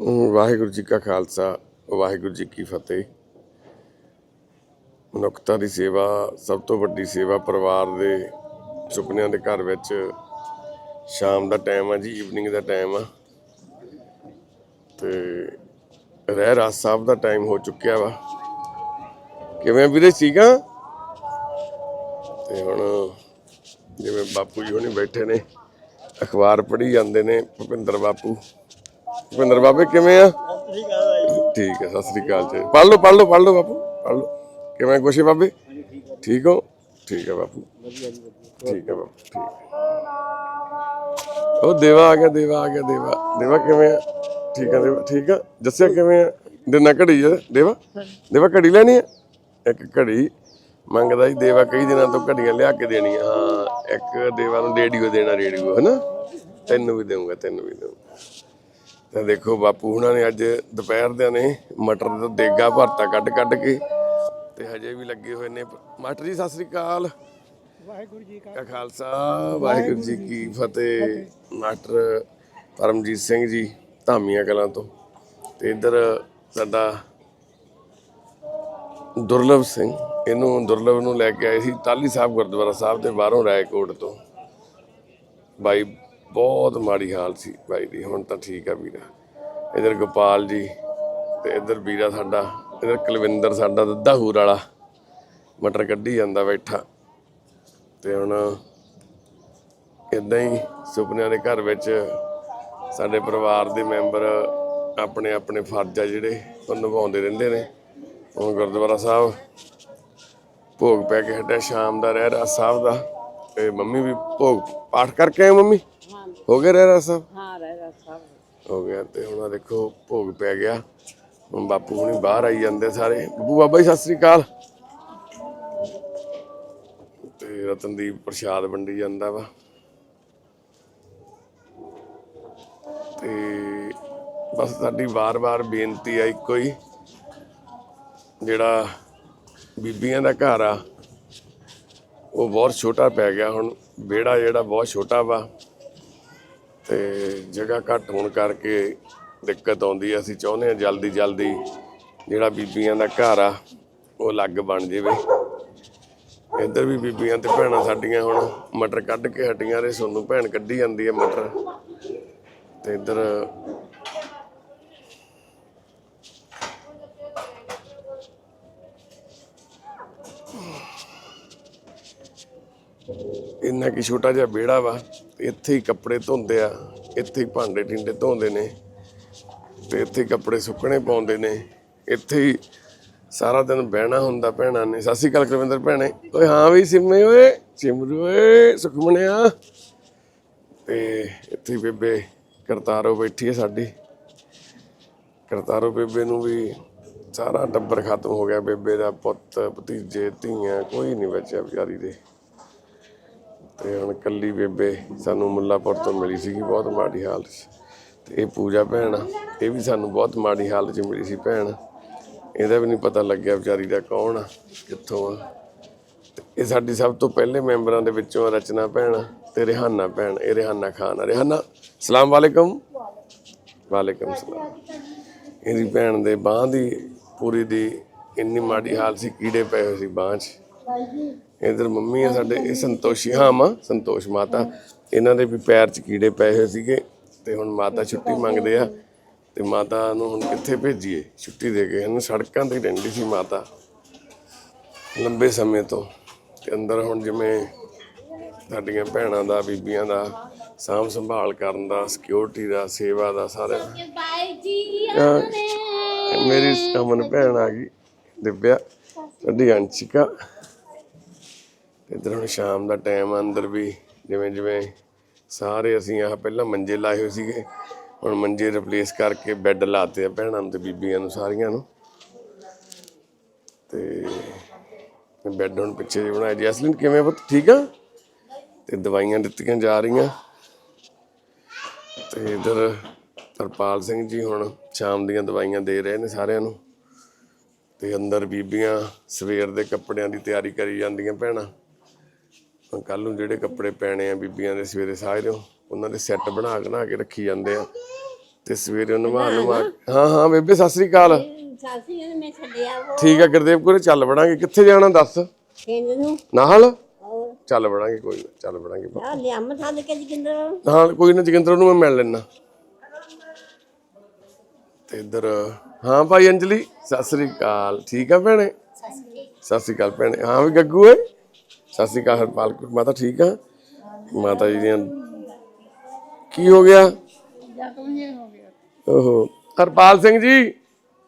ਵਾਹਿਗੁਰੂ ਜੀ ਕਾ ਖਾਲਸਾ, ਵਾਹਿਗੁਰੂ ਜੀ ਕੀ ਫਤਿਹ। ਮਨੁੱਖਤਾ ਦੀ ਸੇਵਾ, ਸਭ ਤੋਂ ਵੱਡੀ ਸੇਵਾ ਪਰਿਵਾਰ ਦੇ ਸੁਪਨਿਆਂ ਦੇ ਘਰ ਵਿੱਚ ਸ਼ਾਮ ਦਾ ਟਾਈਮ ਆ ਜੀ ਈਵਨਿੰਗ ਦਾ ਟਾਈਮ ਆ। ਤੇ ਰਹਿ ਰਾਤ ਸਾਹਿਬ ਦਾ ਟਾਈਮ ਹੋ ਚੁੱਕਿਆ ਵਾ। ਕਿਵੇਂ ਵੀਰੇ ਸੀਗਾ ਤੇ ਹੁਣ ਜਿਵੇਂ ਬਾਪੂ ਜੀ ਹੁਣੀ ਬੈਠੇ ਨੇ, ਅਖਬਾਰ ਪੜ੍ਹੀ ਜਾਂਦੇ ਨੇ ਭੁਪਿੰਦਰ ਬਾਪੂ। ਭੁਪਿੰਦਰ ਬਾਬੇ, ਕਿਵੇਂ ਆ? ਠੀਕ ਹੈ, ਸਤਿ ਸ੍ਰੀ ਅਕਾਲ ਜੀ। ਪੜ ਲਓ ਪੜ ਲਓ ਪੜ ਲਓ ਬਾਪੂ, ਪੜ੍ਹ ਲਓ। ਕਿਵੇਂ ਖੁਸ਼ੀ ਬਾਬੇ? ਠੀਕ ਹੋ? ਠੀਕ ਹੈ ਬਾਪੂ। ਠੀਕ ਹੈ ਬਾਪੂ, ਠੀਕ ਉਹ ਦੇਵਾ ਆ ਗਿਆ, ਦੇਵਾ ਆ ਗਿਆ, ਦੇਵਾ। ਦੇਵਾ ਕਿਵੇਂ ਆ? ਠੀਕ ਆ ਦੇਵਾ, ਠੀਕ ਆ। ਦੱਸਿਆ ਕਿਵੇਂ ਆ? ਦਿਨਾ ਘੜੀ ਆ, ਦੇਵਾ। ਦੇਵਾ, ਘੜੀ ਲੈਣੀ ਆ? ਇੱਕ ਘੜੀ ਮੰਗਦਾ ਹੀ ਦੇਵਾ ਕਈ ਦਿਨਾਂ ਤੋਂ ਘੜੀਆਂ ਲਿਆ ਕੇ ਦੇਣੀਆਂ ਹਾਂ, ਇੱਕ ਦੇਵਾ ਨੂੰ ਰੇਡੀਓ ਦੇਣਾ, ਰੇਡੀਓ, ਹਨਾ? ਤੈਨੂੰ ਵੀ ਦੇਵਾਂਗਾ ਤੈਨੂੰ ਵੀ ਦੇਵਾਂਗਾ ਤਾਂ ਦੇਖੋ ਬਾਪੂ ਹੁਣਾਂ ਨੇ ਅੱਜ ਦੁਪਹਿਰ ਦੇ ਨੇ ਮਟਰ ਦਾ ਦੇਗਾ ਭਰਤਾ ਕੱਢ ਕੱਢ ਕੇ ਤੇ ਹਜੇ ਵੀ ਲੱਗੇ ਹੋਏ ਨੇ। ਮਾਸਟਰ ਜੀ ਸਤਿ ਸ੍ਰੀ ਅਕਾਲ। ਵਾਹਿਗੁਰੂ ਜੀ ਕਾ ਖਾਲਸਾ ਵਾਹਿਗੁਰੂ ਜੀ ਕੀ ਫਤਿਹ। ਮਾਸਟਰ ਪਰਮਜੀਤ ਸਿੰਘ ਜੀ ਧਾਮੀਆਂ ਕਲਾਂ ਤੋਂ। ਤੇ ਇੱਧਰ ਸਾਡਾ ਦੁਰਲਭ ਸਿੰਘ ਇਹਨੂੰ ਦੁਰਲਭ ਨੂੰ ਲੈ ਕੇ ਆਏ ਸੀ ਟਾਲੀ ਸਾਹਿਬ ਗੁਰਦੁਆਰਾ ਸਾਹਿਬ ਦੇ ਬਾਹਰੋਂ ਰਾਏਕੋਟ ਤੋਂ। ਬਾਈ ਬਹੁਤ ਮਾੜੀ ਹਾਲ ਸੀ ਬਾਈ ਦੀ, ਹੁਣ ਤਾਂ ਠੀਕ ਆ ਵੀਰਾ। ਇਧਰ ਗੋਪਾਲ ਜੀ ਤੇ ਇਧਰ ਵੀਰਾ ਸਾਡਾ, ਇਧਰ ਕੁਲਵਿੰਦਰ ਸਾਡਾ, ਦੱਦਾ ਹੂਰ ਵਾਲਾ। ਮਟਰ ਕੱਢੀ ਜਾਂਦਾ ਬੈਠਾ। ਤੇ ਹੁਣ ਇਦਾਂ ਹੀ ਸੁਪਨਿਆਂ ਦੇ ਘਰ ਵਿੱਚ ਸਾਡੇ ਪਰਿਵਾਰ ਦੇ ਮੈਂਬਰ ਆਪਣੇ ਆਪਣੇ ਫਰਜ਼ ਆ ਜਿਹੜੇ, ਉਹ ਨਿਭਾਉਂਦੇ ਰਹਿੰਦੇ ਨੇ। ਹੁਣ ਗੁਰਦੁਆਰਾ ਸਾਹਿਬ ਭੋਗ ਪੈ ਕੇ ਹਟਿਆ, ਸ਼ਾਮ ਦਾ ਰਹਿ ਰਾ ਸਾਹਿਬ ਦਾ। ਤੇ ਮੰਮੀ ਵੀ ਭੋਗ ਪਾਠ ਕਰਕੇ ਆਏ ਮੰਮੀ? ਹੋ ਗਿਆ ਰਹਿ ਰਾ ਸਾਹਿਬ? ਹਾਂ ਰਹਿ ਸਭ ਹੋ ਗਿਆ ਤੇ ਹੁਣ ਆਹ ਦੇਖੋ ਭੋਗ ਪੈ ਗਿਆ। ਹੁਣ ਬਾਪੂ ਹੁਣੀ ਬਾਹਰ ਆਈ ਜਾਂਦੇ ਸਾਰੇ। ਬੱਬੂ ਬਾਬਾ ਜੀ ਸਤਿ ਸ੍ਰੀ ਅਕਾਲ। ਤੇ ਰਤਨਦੀਪ ਪ੍ਰਸ਼ਾਦ ਵੰਡੀ ਜਾਂਦਾ ਵਾ। ਤੇ ਬਸ ਸਾਡੀ ਵਾਰ-ਵਾਰ ਬੇਨਤੀ ਆ ਇੱਕੋ ਹੀ ਜਿਹੜਾ ਬੀਬੀਆਂ ਦਾ ਘਰ ਆ ਉਹ ਬਹੁਤ ਛੋਟਾ ਪੈ ਗਿਆ ਹੁਣ। ਵਿਹੜਾ ਜਿਹੜਾ ਬਹੁਤ ਛੋਟਾ ਵਾ। ਤੇ ਜਗ੍ਹਾ ਘੱਟ ਹੋਣ ਕਰਕੇ ਦਿੱਕਤ ਆਉਂਦੀ ਹੈ ਅਸੀਂ ਚਾਹੁੰਦੇ ਹਾਂ ਜਲਦੀ ਜਲਦੀ ਜਿਹੜਾ ਬੀਬੀਆਂ ਦਾ ਘਰ ਆ, ਉਹ ਅਲੱਗ ਬਣ ਜਾਵੇ। ਇੱਧਰ ਵੀ ਬੀਬੀਆਂ ਤੇ ਭੈਣਾਂ ਸਾਡੀਆਂ ਹੁਣ ਮਟਰ ਕੱਢ ਕੇ ਹਟੀਆਂ ਰੇ ਸੋਨੂੰ ਭੈਣ ਕੱਢੀ ਜਾਂਦੀ ਹੈ ਮਟਰ। ਤੇ ਇੱਧਰ ਇੰਨਾ ਕੀ ਛੋਟਾ ਜਿਹਾ ਵਿਹੜਾ ਵਾ, ਇੱਥੇ ਹੀ ਕੱਪੜੇ ਧੋਂਦੇ ਆ, ਇੱਥੇ ਹੀ ਭਾਂਡੇ ਟਿੰਡੇ ਧੋਂਦੇ ਨੇ ਤੇ ਇੱਥੇ ਕੱਪੜੇ ਸੁੱਕਣੇ ਪਾਉਂਦੇ ਨੇ, ਇੱਥੇ ਹੀ ਸਾਰਾ ਦਿਨ ਬਹਿਣਾ ਹੁੰਦਾ ਭੈਣਾਂ ਨੇ। ਸਤਿ ਸ਼੍ਰੀ ਅਕਾਲ ਕੁਲਵਿੰਦਰ ਭੈਣੇ। ਓਏ ਹਾਂ ਵੀ ਸਿੰਮੇ ਓਏ, ਸਿਮਰੂ ਓਏ, ਸੁਖਮਣਿਆ। ਤੇ ਇੱਥੇ ਬੇਬੇ ਕਰਤਾਰੋ ਬੈਠੀ ਹੈ ਸਾਡੀ। ਕਰਤਾਰੋ ਬੇਬੇ ਨੂੰ ਵੀ ਸਾਰਾ ਟੱਬਰ ਖਤਮ ਹੋ ਗਿਆ, ਬੇਬੇ ਦਾ ਪੁੱਤ, ਭਤੀਜੇ, ਧੀਆਂ, ਕੋਈ ਨਹੀਂ ਬਚਿਆ ਵਿਚਾਰੀ ਦੇ। ਤੇ ਹੁਣ ਕੱਲੀ ਬੇਬੇ ਸਾਨੂੰ ਮੁੱਲਾਪੁਰ ਤੋਂ ਮਿਲੀ ਸੀਗੀ ਬਹੁਤ ਮਾੜੀ ਹਾਲਤ 'ਚ ਤੇ ਇਹ ਪੂਜਾ ਭੈਣ ਆ, ਇਹ ਵੀ ਸਾਨੂੰ ਬਹੁਤ ਮਾੜੀ ਹਾਲਤ 'ਚ ਮਿਲੀ ਸੀ ਭੈਣ। ਇਹਦਾ ਵੀ ਨਹੀਂ ਪਤਾ ਲੱਗਿਆ ਵਿਚਾਰੀ ਦਾ ਕੌਣ ਆ ਕਿੱਥੋਂ ਆ। ਤੇ ਇਹ ਸਾਡੀ ਸਭ ਤੋਂ ਪਹਿਲੇ ਮੈਂਬਰਾਂ ਦੇ ਵਿੱਚੋਂ ਆ ਰਚਨਾ ਭੈਣ ਤੇ ਰਿਹਾਨਾ ਭੈਣ ਇਹ ਰਿਹਾਨਾ ਖਾਨ ਆ। ਰਿਹਾਨਾ ਸਲਾਮ ਵਾਲੇਕਮ। ਵਾਲੇਕਮ ਸਲਾਮ। ਇਹਦੀ ਭੈਣ ਦੇ ਬਾਹ ਦੀ ਪੂਰੀ ਦੀ ਇੰਨੀ ਮਾੜੀ ਹਾਲ ਸੀ ਕੀੜੇ ਪਏ ਹੋਏ ਸੀ ਬਾਹ 'ਚ। ਇਧਰ ਮੰਮੀ ਆ ਸਾਡੇ, ਇਹ ਸੰਤੋਸ਼ੀ, ਹਾਂ ਮਾਂ, ਸੰਤੋਸ਼ ਮਾਤਾ। ਇਹਨਾਂ ਦੇ ਵੀ ਪੈਰ 'ਚ ਕੀੜੇ ਪਏ ਹੋਏ ਸੀਗੇ ਤੇ ਹੁਣ ਮਾਤਾ ਛੁੱਟੀ ਮੰਗਦੇ ਆ ਤੇ ਮਾਤਾ ਨੂੰ ਹੁਣ ਕਿੱਥੇ ਭੇਜੀਏ? ਛੁੱਟੀ ਦੇ ਕੇ ਇਹਨੂੰ ਸੜਕਾਂ ਤੇ ਹੀ ਰਹਿੰਦੀ ਸੀ ਮਾਤਾ। ਲੰਬੇ ਸਮੇਂ ਤੋਂ ਤੇ ਅੰਦਰ ਹੁਣ ਜਿਵੇਂ ਸਾਡੀਆਂ ਭੈਣਾਂ ਦਾ, ਬੀਬੀਆਂ ਦਾ ਸਾਂਭ ਸੰਭਾਲ ਕਰਨ ਦਾ ਸਿਕਿਉਰਿਟੀ ਦਾ, ਸੇਵਾ ਦਾ ਸਾਰਾ ਬਾਈ ਮੇਰੀ ਅਮਨ ਭੈਣ ਆ ਗਈ, ਦਿਵਿਆ, ਸਾਡੀ ਅੰਸ਼ਿਕਾ। ਇਧਰ ਹੁਣ ਸ਼ਾਮ ਦਾ ਟਾਈਮ ਆ, ਅੰਦਰ ਵੀ ਜਿਵੇਂ ਜਿਵੇਂ ਸਾਰੇ ਅਸੀਂ ਆਹ ਪਹਿਲਾਂ ਮੰਜੇ ਲਾਏ ਹੋਏ ਸੀਗੇ। ਹੁਣ ਮੰਜੇ ਰਿਪਲੇਸ ਕਰਕੇ ਬੈੱਡ ਲਾਤੇ ਆ ਭੈਣਾਂ ਨੂੰ ਤੇ ਬੀਬੀਆਂ ਨੂੰ, ਸਾਰੀਆਂ ਨੂੰ। ਤੇ ਬੈੱਡ ਹੁਣ ਪਿੱਛੇ ਜਿਹੇ ਬਣਾਏ। ਜੀ ਅਸਲਿਨ ਕਿਵੇਂ ਪੁੱਤ? ਠੀਕ ਆ? ਤੇ ਦਵਾਈਆਂ ਦਿੱਤੀਆਂ ਜਾ ਰਹੀਆਂ। ਤੇ ਇਧਰ ਹਰਪਾਲ ਸਿੰਘ ਜੀ ਹੁਣ ਸ਼ਾਮ ਦੀਆਂ ਦਵਾਈਆਂ ਦੇ ਰਹੇ ਨੇ ਸਾਰਿਆਂ ਨੂੰ। ਤੇ ਅੰਦਰ ਬੀਬੀਆਂ ਸਵੇਰ ਦੇ ਕੱਪੜਿਆਂ ਦੀ ਤਿਆਰੀ ਕਰੀ ਜਾਂਦੀਆਂ ਭੈਣਾਂ। ਕੱਲ ਨੂੰ ਜਿਹੜੇ ਕੱਪੜੇ ਪੈਣੇ ਆ ਬੀਬੀਆਂ ਦੇ ਸਵੇਰੇ ਸਾਜਰੇ ਉਹਨਾਂ ਦੇ ਸੈੱਟ ਬਣਾ ਬਣਾ ਕੇ ਰੱਖੀ ਜਾਂਦੇ ਆ। ਤੇ ਸਵੇਰੇ ਨਵਾ ਨਵਾ ਹਾਂ ਹਾਂ ਬੇਬੇ ਸਤਿ ਸ੍ਰੀ ਅਕਾਲ। ਸਾਸੀ ਨੇ ਮੈਂ ਛੱਡਿਆ ਉਹ ਠੀਕ ਆ ਗੁਰਦੇਵ ਕੋਲੇ ਚੱਲ ਵੜਾਂਗੇ। ਕਿੱਥੇ ਜਾਣਾ ਦੱਸ? ਨੂੰ। ਨਾਲ ਹੋਰ? ਚੱਲ ਵੜਾਂਗੇ ਕੋਈ ਨਾ ਚੱਲ ਵੜਾਂਗੇ। ਆ ਲਿਆ ਮਥਾ ਦੇ ਕੇ ਜਿੰਦਰ ਨਾਲ ਕੋਈ ਨਾ ਜਗਿੰਦਰ ਨੂੰ ਮੈਂ ਮਿਲ ਲੈਣਾ ਤੇ ਇੱਧਰ ਹਾਂ ਭਾਈ ਅੰਜਲੀ ਸਤਿ ਸ੍ਰੀ ਅਕਾਲ। ਠੀਕ ਆ ਭੈਣੇ? ਸਤਿ ਸ੍ਰੀ ਅਕਾਲ। ਭੈਣੇ। ਹਾਂ ਵੀ ਗੱਗੂ ਏ ਸਤਿ ਸ੍ਰੀ ਅਕਾਲ ਹਰਪਾਲ ਕੌਰ, ਮਾਤਾ ਠੀਕ ਆ? ਮਾਤਾ ਜੀ ਦੀਆਂ ਕੀ ਹੋ ਗਿਆ? ਓਹੋ। ਹਰਪਾਲ ਸਿੰਘ ਜੀ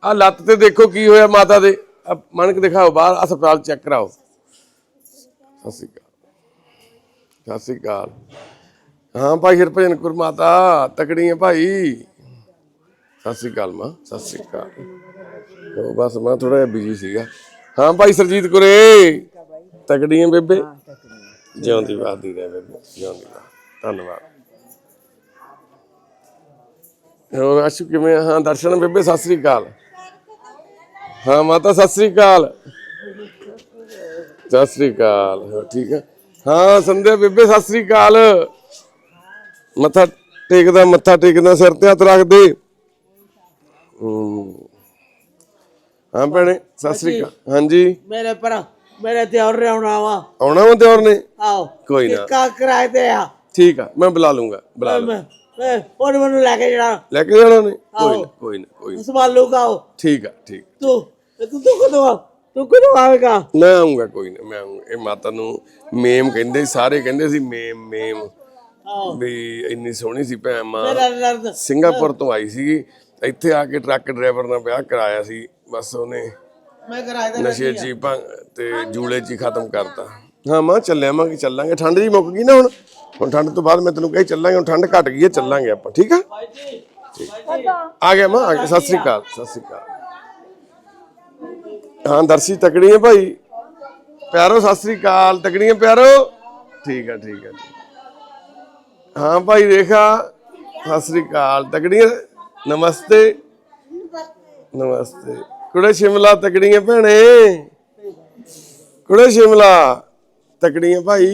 ਆ ਲੱਤ ਤੇ ਦੇਖੋ ਕੀ ਹੋਇਆ ਮਾਤਾ ਦੇ। ਆਹ ਮਣਕ ਦਿਖਾਓ ਬਾਹਰ ਹਸਪਤਾਲ ਚੈੱਕ ਕਰਾਓ। ਸਤਿ ਸ੍ਰੀ ਅਕਾਲ। ਸਤਿ ਸ੍ਰੀ ਅਕਾਲ। ਹਾਂ ਭਾਈ ਹਰਭਜਨ ਕੁਰ ਮਾਤਾ ਤਕੜੀ ਹੈ ਭਾਈ। ਸਤਿ ਸ੍ਰੀ ਅਕਾਲ ਮਾਂ ਸਤਿ ਸ੍ਰੀ ਅਕਾਲ। ਉਹ ਬਸ ਮੈਂ ਥੋੜਾ ਜਿਹਾ ਬਿਜ਼ੀ ਸੀਗਾ। ਹਾਂ ਭਾਈ ਸਰਜੀਤ ਕੁਰੇ। ਤਕੜੀ ਹੈ ਬੇਬੇ ਜਿਉਂਦੀ ਵਾਦੀ ਰਹਿ ਬੇਬੇ ਜਿਉਂਦੀ ਵਾਹ ਧੰਨਵਾਦ। ਹੋਰ ਆਸ਼ੂ ਕਿਵੇਂ ਆ? ਹਾਂ ਦਰਸ਼ਨ ਬੇਬੇ ਸਤਿ ਸ੍ਰੀ ਅਕਾਲ। ਹਾਂ ਮਾਤਾ ਸਤਿ ਸ੍ਰੀ ਅਕਾਲ। ਸਤਿ ਸ੍ਰੀ ਅਕਾਲ। ਠੀਕ ਹੈ ਹਾਂ ਸੰਧਿਆ ਬੇਬੇ ਸਤਿ ਸ੍ਰੀ ਅਕਾਲ। ਮੱਥਾ ਟੇਕਦਾ ਮੱਥਾ ਟੇਕਦਾ ਸਿਰ ਤੇ ਹੱਥ ਰੱਖ ਦੇ ਹੂੰ। ਹਾਂ ਭੈਣੇ ਸਤਿ ਸ੍ਰੀ ਅਕਾਲ। ਹਾਂਜੀ। ਮੇਰੇ ਪਰ ਮੇਰੇ ਤੇ ਹੋਰ ਆਉਣਾ ਵਾ। ਆਉਣਾ ਵਾ ਦਿਓਰ ਨੇ ਆਓ ਕੋਈ ਨਾ। ਕਾ ਕਿਰਾਏ ਤੇ ਆ। ਠੀਕ ਆ ਮੈਂ ਬੁਲਾ ਲੂੰਗਾ ਬੁਲਾ ਲੂੰ ਮੈਂ ਮੈਂ ਮੈਨੂੰ ਲੈ ਕੇ ਜਾਣਾ। ਲੈ ਕੇ ਜਾਣਾ ਉਹਨੇ? ਕੋਈ ਨਾ ਕੋਈ ਨਾ ਕੋਈ ਨਾ। ਸੰਭਾਲੂਗਾ ਉਹ ਠੀਕ ਆ ਠੀਕ। ਤੂੰ ਤੂੰ ਤੂੰ ਕਦੋਂ ਆ ਤੂੰ ਕਦੋਂ ਆਵੇਗਾ? ਮੈਂ ਆਉਂਗਾ ਕੋਈ ਨਾ ਮੈਂ ਆਉਂਗਾ ਇਹ ਮਾਤਾ ਨੂੰ ਮੇਮ ਕਹਿੰਦੇ ਸੀ, ਸਾਰੇ ਕਹਿੰਦੇ ਸੀ ਮੇਮ ਮੇਮ। ਆਓ ਵੀ ਇੰਨੀ ਸੋਹਣੀ ਸੀ ਭੈਣ ਮਾਂ। ਮੇਰਾ ਦਰਦ। ਸਿੰਗਾਪੁਰ ਤੋਂ ਆਈ ਸੀਗੀ। ਇੱਥੇ ਆ ਕੇ ਟਰੱਕ ਡਰਾਈਵਰ ਨਾਲ ਵਿਆਹ ਕਰਾਇਆ ਸੀ। ਬਸ ਉਹਨੇ ਮੈਂ ਕਿਰਾਏ ਤੇ ਨਸ਼ੇ ਚ ਹੀ ਭੰਗ ਤੇ ਜੂਲੇ ਚ ਹੀ ਖਤਮ ਕਰਤਾ ਹਾਂ ਮਾਂ ਚੱਲਿਆਵਾਂਗੇ ਚੱਲਾਂਗੇ ਠੰਡ ਜੀ ਮੁੱਕ ਗਈ ਨਾ ਹੁਣ ਹੁਣ ਠੰਡ ਤੋਂ ਬਾਅਦ ਮੈਂ ਤੈਨੂੰ ਕਹੀ ਚੱਲਾਂਗੇ ਹੁਣ ਠੰਡ ਘਟ ਗਈ ਹੈ ਚੱਲਾਂਗੇ ਆਪਾਂ ਠੀਕ ਆ ਆ ਗਿਆ ਮਾਂ ਆ ਗਿਆ ਸਤਿ ਸ੍ਰੀ ਅਕਾਲ ਸਤਿ ਸ੍ਰੀ ਅਕਾਲ ਹਾਂ ਦਰਸ਼ੀ ਤਕੜੀ ਹੈ ਭਾਈ ਪਿਆਰੋ ਸਤਿ ਸ੍ਰੀ ਅਕਾਲ ਤਕੜੀ ਹੈ ਪਿਆਰੋ ਠੀਕ ਆ ਠੀਕ ਆ ਠੀਕ। ਹਾਂ ਭਾਈ ਰੇਖਾ ਸਤਿ ਸ੍ਰੀ ਅਕਾਲ ਤਕੜੀ ਹੈ ਨਮਸਤੇ ਨਮਸਤੇ ਕੁੜੇ ਸ਼ਿਮਲਾ ਤਕੜੀਆਂ ਭੈਣੇ। ਕੁੜੇ ਸ਼ਿਮਲਾ ਤਕੜੀਆਂ ਭਾਈ।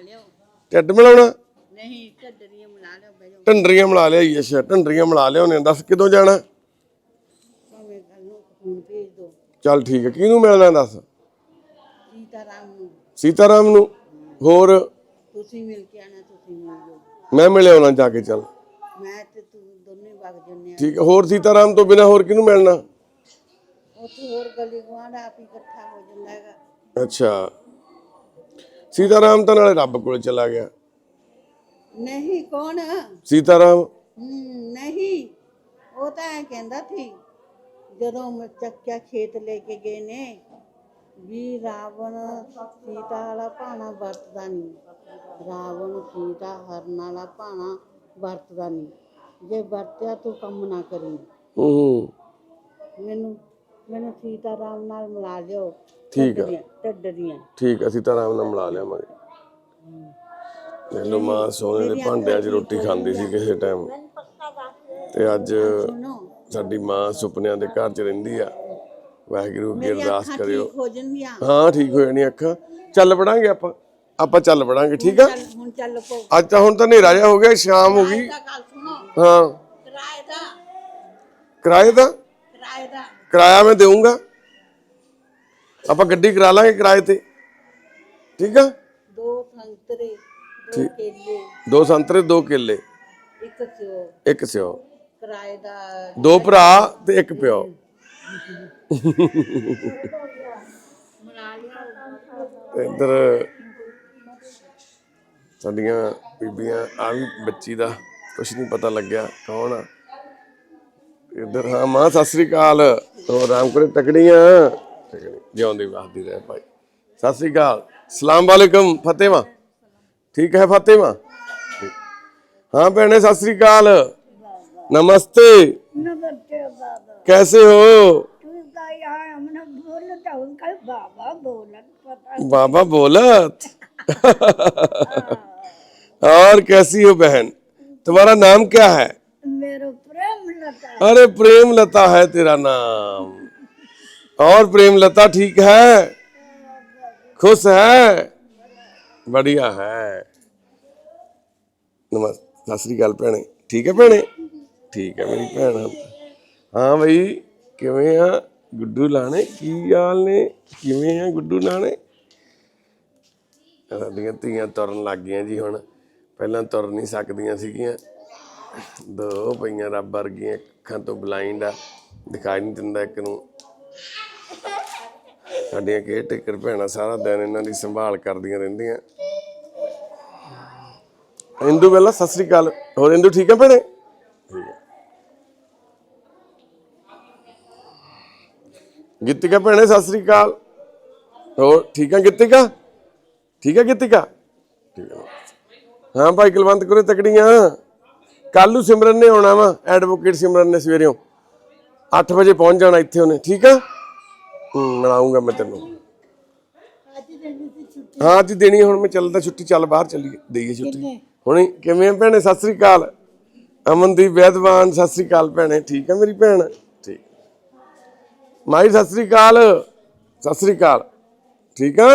ਲਿਓ ਢਿੱਡ ਮਿਲਾਉਣਾ? ਨਹੀਂ ਢੱਡਰੀਆਂ ਮਨਾ ਲਿਓ ਬੈਜੋ ਢੰਡਰੀਆਂ ਮਿਲਾ ਲਿਆ ਜੀ ਅੱਛਾ ਢੰਡਰੀਆਂ ਮਿਲਾ ਲਿਆ ਉਹਨੇ। ਦੱਸ ਕਿਦੋਂ ਜਾਣਾ? ਨੂੰ ਚੱਲ ਠੀਕ ਹੈ ਕਿਹਨੂੰ ਮਿਲਣਾ ਦੱਸ? ਸੀਤਾ ਰਾਮ ਨੂੰ ਸੀਤਾਰਾਮ ਨੂੰ। ਹੋਰ? ਤੁਸੀਂ ਮਿਲ ਕੇ ਆਣਾ ਤੁਸੀਂ ਮਿਲ ਲਓ ਮੈਂ ਮਿਲਿਆ ਉਹਨਾਂ ਜਾ ਕੇ ਚੱਲ। ਮੈਂ ਤੇ ਤੂੰ ਦੋਨੇ ਵਗ ਜੰਨੇ ਆ। ਠੀਕ ਹੋਰ ਸੀਤਾਰਾਮ ਤੋਂ ਬਿਨਾ ਹੋਰ ਕਿਹਨੂੰ ਮਿਲਣਾ? ਉੱਥੇ ਹੋਰ ਗਲੀ ਗੁਆਂਢ ਆਪ ਹੀ ਇਕੱਠਾ ਹੋ ਜਾਂਦਾ ਹੈਗਾ। ਅੱਛਾ। ਸੀਤਾਰਾਮ ਤਾਂ ਨਾਲੇ ਰੱਬ ਕੋਲ ਚਲਾ ਗਿਆ। ਨਹੀਂ ਕੌਣ? ਸੀਤਾਰਾਮ? ਹਮ, ਨਹੀਂ। ਉਹ ਤਾਂ ਐ ਕਹਿੰਦਾ ਸੀ ਜਦੋਂ ਮੈਂ ਚੱਕਿਆ ਖੇਤ ਲੈ ਕੇ ਗਏ ਨੇ ਵੀ ਰਾਵਣ ਸੀਤਾ ਵਾਲਾ ਭਾਣਾ ਵਰਤਦਾ ਨਹੀਂ। ਰਾਵਣ ਸੀਤਾ ਹਰਨ ਵਾਲਾ ਭਾਣਾ ਵਰਤਦਾ ਨਹੀਂ। ਜੇ ਵਰਤਿਆ ਤੂੰ ਕੰਮ ਨਾ ਕਰੀ। ਹੂੰ। ਮੈਨੂੰ ਮੈਨੂੰ ਸੀਤਾ ਰਾਮ ਨਾਲ ਮਿਲਾ ਲਿਓ। ਠੀਕ ਆ। ਢੱਡ ਦੀਆਂ ਠੀਕ ਆ ਸੀਤਾਰਾਮ ਨਾਲ ਮਿਲਾ ਲਿਆਵਾਂਗੇ। ਲਓ ਮਾਂ ਸੋਨੇ ਦੇ ਭਾਂਡਿਆਂ 'ਚ ਰੋਟੀ ਖਾਂਦੀ ਸੀ ਕਿਸੇ ਟਾਈਮ ਤੇ ਅੱਜ ਸਾਡੀ ਮਾਂ ਸੁਪਨਿਆਂ ਦੇ ਘਰ 'ਚ ਰਹਿੰਦੀ ਆ। ਵਾਹਿਗੁਰੂ ਅੱਗੇ ਅਰਦਾਸ ਕਰਿਓ। ਠੀਕ ਹੋ ਠੀਕ ਹੋ ਜਾਣੀ ਅੱਖਾਂ। ਚੱਲ ਪੜਾਂਗੇ ਆਪਾਂ। ਆਪਾਂ ਚੱਲ ਪੜਾਂਗੇ ਠੀਕ ਆ? ਚੱਲ ਹੁਣ ਚੱਲ ਪੋ। ਅੱਜ ਤਾਂ ਹੁਣ ਤਾਂ ਹਨੇਰਾ ਜਿਹਾ ਹੋ ਗਿਆ ਸ਼ਾਮ ਹੋ ਗਈ। ਹਾਂ। ਕਿਰਾਏ ਦਾ। ਕਿਰਾਏ ਦਾ? ਕਿਰਾਏ ਦਾ। ਕਿਰਾਇਆ ਮੈਂ ਦੇਵਾਂਗਾ ਆਪਾਂ ਗੱਡੀ ਕਰਾ ਲਾਂਗੇ ਕਿਰਾਏ ਤੇ। ਠੀਕ ਆ? ਦੋ ਸੰਤਰੇ ਦੋ ਕੇਲੇ। ਦੋ ਸੰਤਰੇ ਦੋ ਕੇਲੇ। ਇੱਕ ਸਿਓ। ਇੱਕ ਸਿਓ। ਕਿਰਾਏ ਦਾ ਦੋ ਭਰਾ ਤੇ ਇੱਕ ਪਿਓ। ਤੇ ਇੱਧਰ ਸਾਡੀਆਂ ਬੀਬੀਆਂ ਆ ਵੀ ਬੱਚੀ ਦਾ ਕੁਛ ਨਹੀਂ ਪਤਾ ਲੱਗਿਆ ਕੌਣ ਆ। ਇੱਧਰ ਹਾਂ ਮਾਂ ਸਤਿ ਸ੍ਰੀ ਅਕਾਲ। ਤੋ ਰਾਮ ਕੋਲੇ ਤਕੜੀਆਂ। ਜਿਉਂਦੀ ਵਾਹਦੀ ਰਹਿ ਭਾਈ। ਸਤਿ ਸ੍ਰੀ ਅਕਾਲ। ਸਲਾਮ ਵਾਲੇਕਮ ਫਤਿਹਵਾ। ਠੀਕ ਹੈ ਫਤਿਹਵਾ? ਹਾਂ ਭੈਣੇ ਸਤਿ ਸ੍ਰੀ ਅਕਾਲ। ਨਮਸਤੇ। नमस्ते बाबा ਕੈਸੇ ਹੋ? तुमका यहाँ हमने बोलता उनका बाबा बोलत पता बाबा बोलत और कैसी हो बहन तुम्हारा नाम क्या है मेरो अरे प्रेम लता है तेरा नाम और प्रेम लता ठीक है खुश है बढ़िया है नमस्ते सत श्री अकाल भैने ठीक है भैने ਠੀਕ ਹੈ ਮੇਰੀ ਭੈਣ ਹਾਂ ਬਈ ਕਿਵੇਂ ਆ ਗੁੱਡੂ ਲਾਣੇ ਕੀ ਹਾਲ ਨੇ ਕਿਵੇਂ ਆ ਗੁੱਡੂ ਲਾਣੇ ਸਾਡੀਆਂ ਧੀਆਂ ਤੁਰਨ ਲੱਗ ਗਈਆਂ ਜੀ ਹੁਣ ਪਹਿਲਾਂ ਤੁਰ ਨਹੀਂ ਸਕਦੀਆਂ ਸੀਗੀਆਂ ਦੋ ਪਈਆਂ ਰੱਬ ਵਰਗੀਆਂ ਅੱਖਾਂ ਤੋਂ ਬਲਾਈਂਡ ਆ। ਦਿਖਾਈ ਨਹੀਂ ਦਿੰਦਾ ਇੱਕ ਨੂੰ। ਸਾਡੀਆਂ ਕੇਅਰ ਟੇਕਰ ਭੈਣਾਂ ਸਾਰਾ ਦਿਨ ਇਹਨਾਂ ਦੀ ਸੰਭਾਲ ਕਰਦੀਆਂ ਰਹਿੰਦੀਆਂ। ਇੰਦੂ ਪਹਿਲਾਂ ਸਤਿ ਸ੍ਰੀ ਅਕਾਲ। ਹੋਰ ਇੰਦੂ ਠੀਕ ਹੈ ਭੈਣੇ? ਗਿੱਤਿਕਾ ਭੈਣੇ, ਸਤਿ ਸ੍ਰੀ ਅਕਾਲ। ਹੋਰ ਠੀਕ ਹੈ ਗਿੱਤਿਕਾ? ਠੀਕ ਹੈ ਗਿੱਤਿਕਾ? ਠੀਕ ਹੈ ਹਾਂ ਭਾਈ ਕੁਲਵੰਤ ਕੁਰੇ ਤਕੜੀਆਂ। ਕੱਲ ਨੂੰ ਸਿਮਰਨ ਨੇ ਆਉਣਾ ਵਾ ਐਡਵੋਕੇਟ ਸਿਮਰਨ ਨੇ ਸਵੇਰੇੋਂ 8 ਵਜੇ ਪਹੁੰਚ ਜਾਣਾ ਇੱਥੇ ਉਹਨੇ ਠੀਕ ਆ ਹੂੰ ਮਿਲਾਉਂਗਾ ਮੈਂ ਤੈਨੂੰ ਹਾਂ ਅੱਜ ਦੇਣੀ ਆ, ਹੁਣ ਮੈਂ ਚੱਲਦਾ ਛੁੱਟੀ ਚੱਲ ਬਾਹਰ ਚੱਲੀਏ ਦੇਈਏ ਛੁੱਟੀ ਹੁਣੇ ਕਿਵੇਂ ਆ ਭੈਣੇ ਸਤਿ ਸ੍ਰੀ ਅਕਾਲ ਅਮਨਦੀਪ ਵੈਦਵਾਨ ਸਤਿ ਸ੍ਰੀ ਅਕਾਲ ਭੈਣੇ ਠੀਕ ਆ ਮੇਰੀ ਭੈਣ ਠੀਕ ਮਾਈ ਸਤਿ ਸ੍ਰੀ ਅਕਾਲ ਸਤਿ ਸ੍ਰੀ ਅਕਾਲ ਠੀਕ ਆ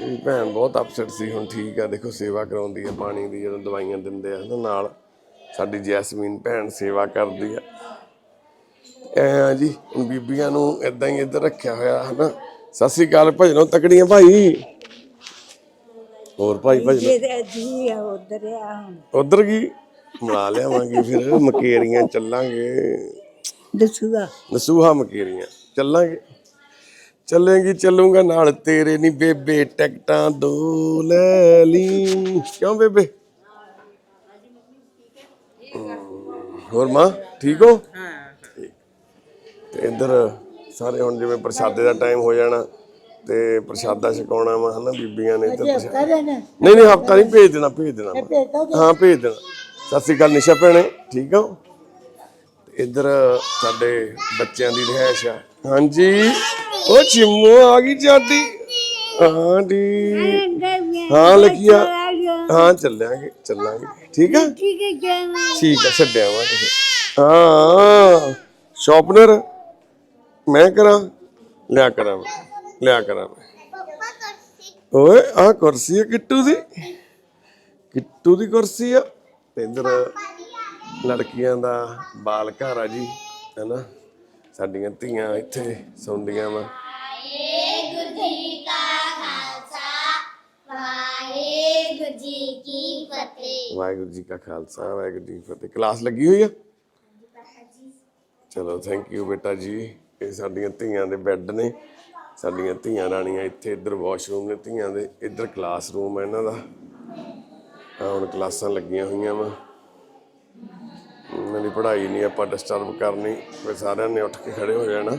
ਇਹ ਭੈਣ ਬਹੁਤ ਅਪਸੈਟ ਸੀ ਹੁਣ ਠੀਕ ਆ। ਦੇਖੋ ਸੇਵਾ ਕਰਾਉਂਦੀ ਆ ਪਾਣੀ ਦੀ ਜਦੋਂ ਦਵਾਈਆਂ ਦਿੰਦੇ ਆ ਨਾਲ ਸਾਡੀ ਜੈਸਮੀਨ ਭੈਣ ਸੇਵਾ ਕਰਦੀ ਆ। ਐ ਜੀ ਹੁਣ ਬੀਬੀਆਂ ਨੂੰ ਇਦਾਂ ਹੀ ਇੱਧਰ ਰੱਖਿਆ ਹੋਇਆ ਹਨਾ। ਸਤਿ ਸ੍ਰੀ ਅਕਾਲ ਭਜਨੋ ਤਕੜੀਆਂ ਭਾਈ। ਹੋਰ ਭਾਈ ਭਜਨੋ? ਜੀ ਆ ਉਧਰ ਆ ਉਧਰ ਕੀ? ਮਿਲਾ ਲਿਆਵਾਂਗੇ ਫਿਰ ਮਕੇਰੀਆਂ ਚੱਲਾਂਗੇ। ਦੱਸੂਗਾ ਨਸੂਹਾ ਮਕੇਰੀਆਂ ਚੱਲਾਂਗੇ। ਚੱਲੇਗੀ ਚੱਲੂਗਾ ਨਾਲ। ਤੇਰੇ ਨਹੀਂ ਬੇਬੇ ਟਿਕਟਾਂ ਦੋ ਲੈ ਲਈ ਕਿਉਂ ਬੇਬੇ? ਹੋਰ ਮਾਂ ਠੀਕ ਹੋ? ਹਾਂ ਤੇ ਇੱਧਰ ਸਾਰੇ ਹੁਣ ਜਿਵੇਂ ਪ੍ਰਸ਼ਾਦੇ ਦਾ ਟਾਈਮ ਹੋ ਜਾਣਾ ਤੇ ਪ੍ਰਸ਼ਾਦਾ ਛਕਾਉਣਾ ਵਾ ਹਨਾ ਬੀਬੀਆਂ ਨੇ ਇੱਧਰ ਪ੍ਰਸ਼ਾਦਾ ਨਹੀਂ ਨਹੀਂ ਹਫਤਾ ਨਹੀਂ ਭੇਜ ਦੇਣਾ ਭੇਜ ਦੇਣਾ। ਹਾਂ ਭੇਜ ਦੇਣਾ। ਸਤਿ ਸ੍ਰੀ ਅਕਾਲ ਨਿਸ਼ਾ ਭੈਣੇ ਠੀਕ ਹੋ? ਇੱਧਰ ਸਾਡੇ ਬੱਚਿਆਂ ਦੀ ਰਿਹਾਇਸ਼ ਆ। ਹਾਂਜੀ। ਉਹ ਚਿੰਮੋ ਆ ਗਈ ਜਾਂਦੀ। ਹਾਂ ਦੀ ਹਾਂ ਲਖੀਆ। ਹਾਂ ਚੱਲਾਂਗੇ ਚੱਲਾਂਗੇ। ਠੀਕ ਆ? ਠੀਕ ਹੈ ਜਾਣਾ ਠੀਕ ਆ ਛੱਡਿਆ ਵਾ ਹਾਂ ਸ਼ਾਰਪਨਰ ਮੈਂ ਕਰਾਂ? ਲਿਆ ਕਰਾਂ ਮੈਂ, ਲਿਆ ਕਰਾਂ ਮੈਂ। ਓਏ ਆ ਕੁਰਸੀ ਆ ਕਿੱਟੂ ਦੀ। ਕਿੱਟੂ ਦੀ ਕੁਰਸੀ ਆ। ਤੇ ਇੱਧਰ ਲੜਕੀਆਂ ਦਾ ਬਾਲ ਘਰ ਆ ਜੀ ਹੈਨਾ ਸਾਡੀਆਂ ਧੀਆਂ ਇੱਥੇ ਸੌਂਦੀਆਂ ਵਾ। ਵਾਹਿਗੁਰੂ ਜੀ ਕਾ ਖਾਲਸਾ ਵਾਹਿਗੁਰੂ ਜੀ ਕੀ ਫਤਿਹ। ਵਾਹਿਗੁਰੂ ਜੀ ਕਾ ਖਾਲਸਾ ਵਾਹਿਗੁਰੂ ਜੀ ਕੀ ਫਤਿਹ। ਕਲਾਸ ਲੱਗੀ ਹੋਈ ਆ? ਚਲੋ ਥੈਂਕ ਯੂ ਬੇਟਾ ਜੀ। ਇਹ ਸਾਡੀਆਂ ਧੀਆਂ ਦੇ ਬੈੱਡ ਨੇ। ਸਾਡੀਆਂ ਧੀਆਂ ਰਾਣੀਆਂ ਇੱਥੇ ਇੱਧਰ ਵਾਸ਼ਰੂਮ ਨੇ। ਧੀਆਂ ਦੇ ਇੱਧਰ ਕਲਾਸਰੂਮ ਹੈ ਇਹਨਾਂ ਦਾ। ਹੁਣ ਕਲਾਸਾਂ ਲੱਗੀਆਂ ਹੋਈਆਂ ਵਾ। ਉਹਨਾਂ ਦੀ ਪੜ੍ਹਾਈ ਨਹੀਂ, ਆਪਾਂ ਡਿਸਟਰਬ ਕਰਨੀ ਫਿਰ ਸਾਰਿਆਂ ਨੇ ਉੱਠ ਕੇ ਖੜੇ ਹੋ ਜਾਣਾ।